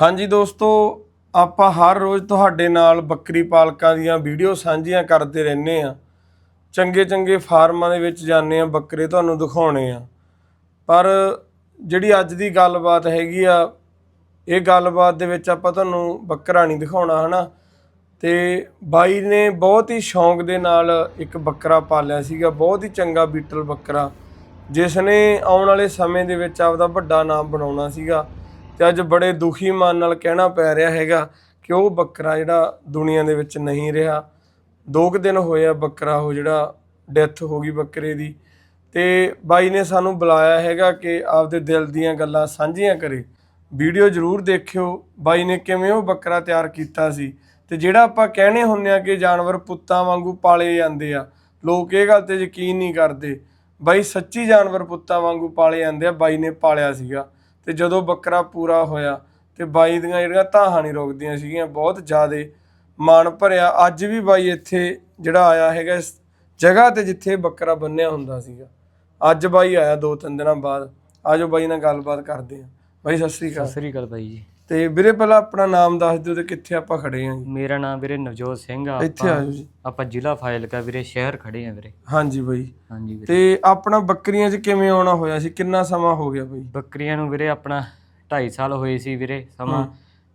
ਹਾਂਜੀ ਦੋਸਤੋ, ਆਪਾਂ ਹਰ ਰੋਜ਼ ਤੁਹਾਡੇ ਨਾਲ ਬੱਕਰੀ ਪਾਲਕਾਂ ਦੀਆਂ ਵੀਡੀਓ ਸਾਂਝੀਆਂ ਕਰਦੇ ਰਹਿੰਦੇ ਆ ਚੰਗੇ ਚੰਗੇ ਫਾਰਮਾਂ ਦੇ ਵਿੱਚ ਜਾਂਦੇ ਆ ਬੱਕਰੇ ਤੁਹਾਨੂੰ ਦਿਖਾਉਣੇ ਆ ਪਰ ਜਿਹੜੀ ਅੱਜ ਦੀ ਗੱਲਬਾਤ ਹੈਗੀ ਆ, ਇਹ ਗੱਲਬਾਤ ਦੇ ਵਿੱਚ ਆਪਾਂ ਤੁਹਾਨੂੰ ਬੱਕਰਾ ਨਹੀਂ ਦਿਖਾਉਣਾ, ਹਨਾ? ਤੇ ਬਾਈ ਨੇ ਬਹੁਤ ਹੀ ਸ਼ੌਂਕ ਦੇ ਨਾਲ ਇੱਕ ਬੱਕਰਾ ਪਾਲਿਆ ਸੀਗਾ, ਬਹੁਤ ਹੀ ਚੰਗਾ ਬੀਟਲ ਬੱਕਰਾ, ਜਿਸ ਨੇ ਆਉਣ ਵਾਲੇ ਸਮੇਂ ਦੇ ਵਿੱਚ ਆਪਦਾ ਵੱਡਾ ਨਾਮ ਬਣਾਉਣਾ ਸੀਗਾ। ਤੇ ਅੱਜ ਬੜੇ ਦੁਖੀ ਮਨ ਨਾਲ ਕਹਿਣਾ ਪੈ ਰਿਹਾ ਹੈਗਾ ਕਿ ਉਹ ਬੱਕਰਾ ਜਿਹੜਾ ਦੁਨੀਆ ਦੇ ਵਿੱਚ ਨਹੀਂ ਰਿਹਾ। ਦੋ ਕੁ ਦਿਨ ਹੋਏ ਆ ਬੱਕਰਾ ਉਹ ਜਿਹੜਾ ਡੈਥ ਹੋ ਗਈ ਬੱਕਰੇ ਦੀ ਤੇ ਬਾਈ ਨੇ ਸਾਨੂੰ ਬੁਲਾਇਆ ਹੈਗਾ ਕਿ ਆਪਦੇ ਦਿਲ ਦੀਆਂ ਗੱਲਾਂ ਸਾਂਝੀਆਂ ਕਰੇ। ਵੀਡੀਓ ਜ਼ਰੂਰ ਦੇਖਿਓ। ਬਾਈ ਨੇ ਕਿਵੇਂ ਉਹ ਬੱਕਰਾ ਤਿਆਰ ਕੀਤਾ ਸੀ ਤੇ ਜਿਹੜਾ ਆਪਾਂ ਕਹਿਣੇ ਹੁੰਨੇ ਆ ਕਿ ਜਾਨਵਰ ਪੁੱਤਾਂ ਵਾਂਗੂ ਪਾਲੇ ਜਾਂਦੇ ਆ, ਲੋਕ ਇਹ ਗੱਲ ਤੇ ਯਕੀਨ ਨਹੀਂ ਕਰਦੇ। ਬਾਈ ਸੱਚੀ ਜਾਨਵਰ ਪੁੱਤਾਂ ਵਾਂਗੂ ਪਾਲੇ ਜਾਂਦੇ ਆ, ਬਾਈ ਨੇ ਪਾਲਿਆ ਸੀਗਾ। ਤੇ ਜਦੋਂ ਬੱਕਰਾ ਪੂਰਾ ਹੋਇਆ ਤੇ ਬਾਈ ਦੀਆਂ ਜਿਹੜੀਆਂ ਧਾਹਾਂ ਨਹੀਂ ਰੋਕਦੀਆਂ ਸੀਗੀਆਂ, ਬਹੁਤ ਜ਼ਿਆਦੇ ਮਾਣ ਭਰਿਆ। ਅੱਜ ਵੀ ਬਾਈ ਇੱਥੇ ਜਿਹੜਾ ਆਇਆ ਹੈਗਾ, ਇਸ ਜਗ੍ਹਾ ਤੇ ਜਿੱਥੇ ਬੱਕਰਾ ਬੰਨਿਆ ਹੁੰਦਾ ਸੀਗਾ। ਅੱਜ ਬਾਈ ਆਇਆ ਦੋ ਤਿੰਨ ਦਿਨਾਂ ਬਾਅਦ। ਆਜੋ ਬਾਈ ਨਾਲ ਗੱਲਬਾਤ ਕਰਦੇ ਆ ਬਾਈ, ਸਤਿ ਸ੍ਰੀ ਅਕਾਲ। ਸਤਿ ਸ੍ਰੀ ਅਕਾਲ ਬਾਈ ਜੀ। ਤੇ ਵੀਰੇ ਪਹਿਲਾਂ ਆਪਣਾ ਨਾਮ ਦੱਸ ਦਿਓ ਤੇ ਕਿੱਥੇ ਆਪਾਂ ਖੜੇ ਆਂ ਜੀ? ਮੇਰਾ ਨਾਮ ਵੀਰੇ ਨਵਜੋਤ ਸਿੰਘ ਆ ਇੱਥੇ ਆਜੋ ਜੀ। ਆਪਾਂ ਜ਼ਿਲ੍ਹਾ ਫਾਜ਼ਿਲਕਾ ਵੀਰੇ ਸ਼ਹਿਰ ਖੜੇ ਆ ਵੀਰੇ। ਹਾਂਜੀ ਬਾਈ। ਹਾਂਜੀ ਵੀਰੇ। ਤੇ ਆਪਣਾ ਬੱਕਰੀਆਂ 'ਚ ਕਿਵੇਂ ਆਉਣਾ ਹੋਇਆ ਸੀ? ਕਿੰਨਾ ਸਮਾਂ ਹੋ ਗਿਆ ਬਾਈ? ਬੱਕਰੀਆਂ ਨੂੰ ਵੀਰੇ ਆਪਣਾ 2.5 ਸਾਲ ਹੋਏ ਸੀ ਵੀਰੇ ਸਮਾਂ।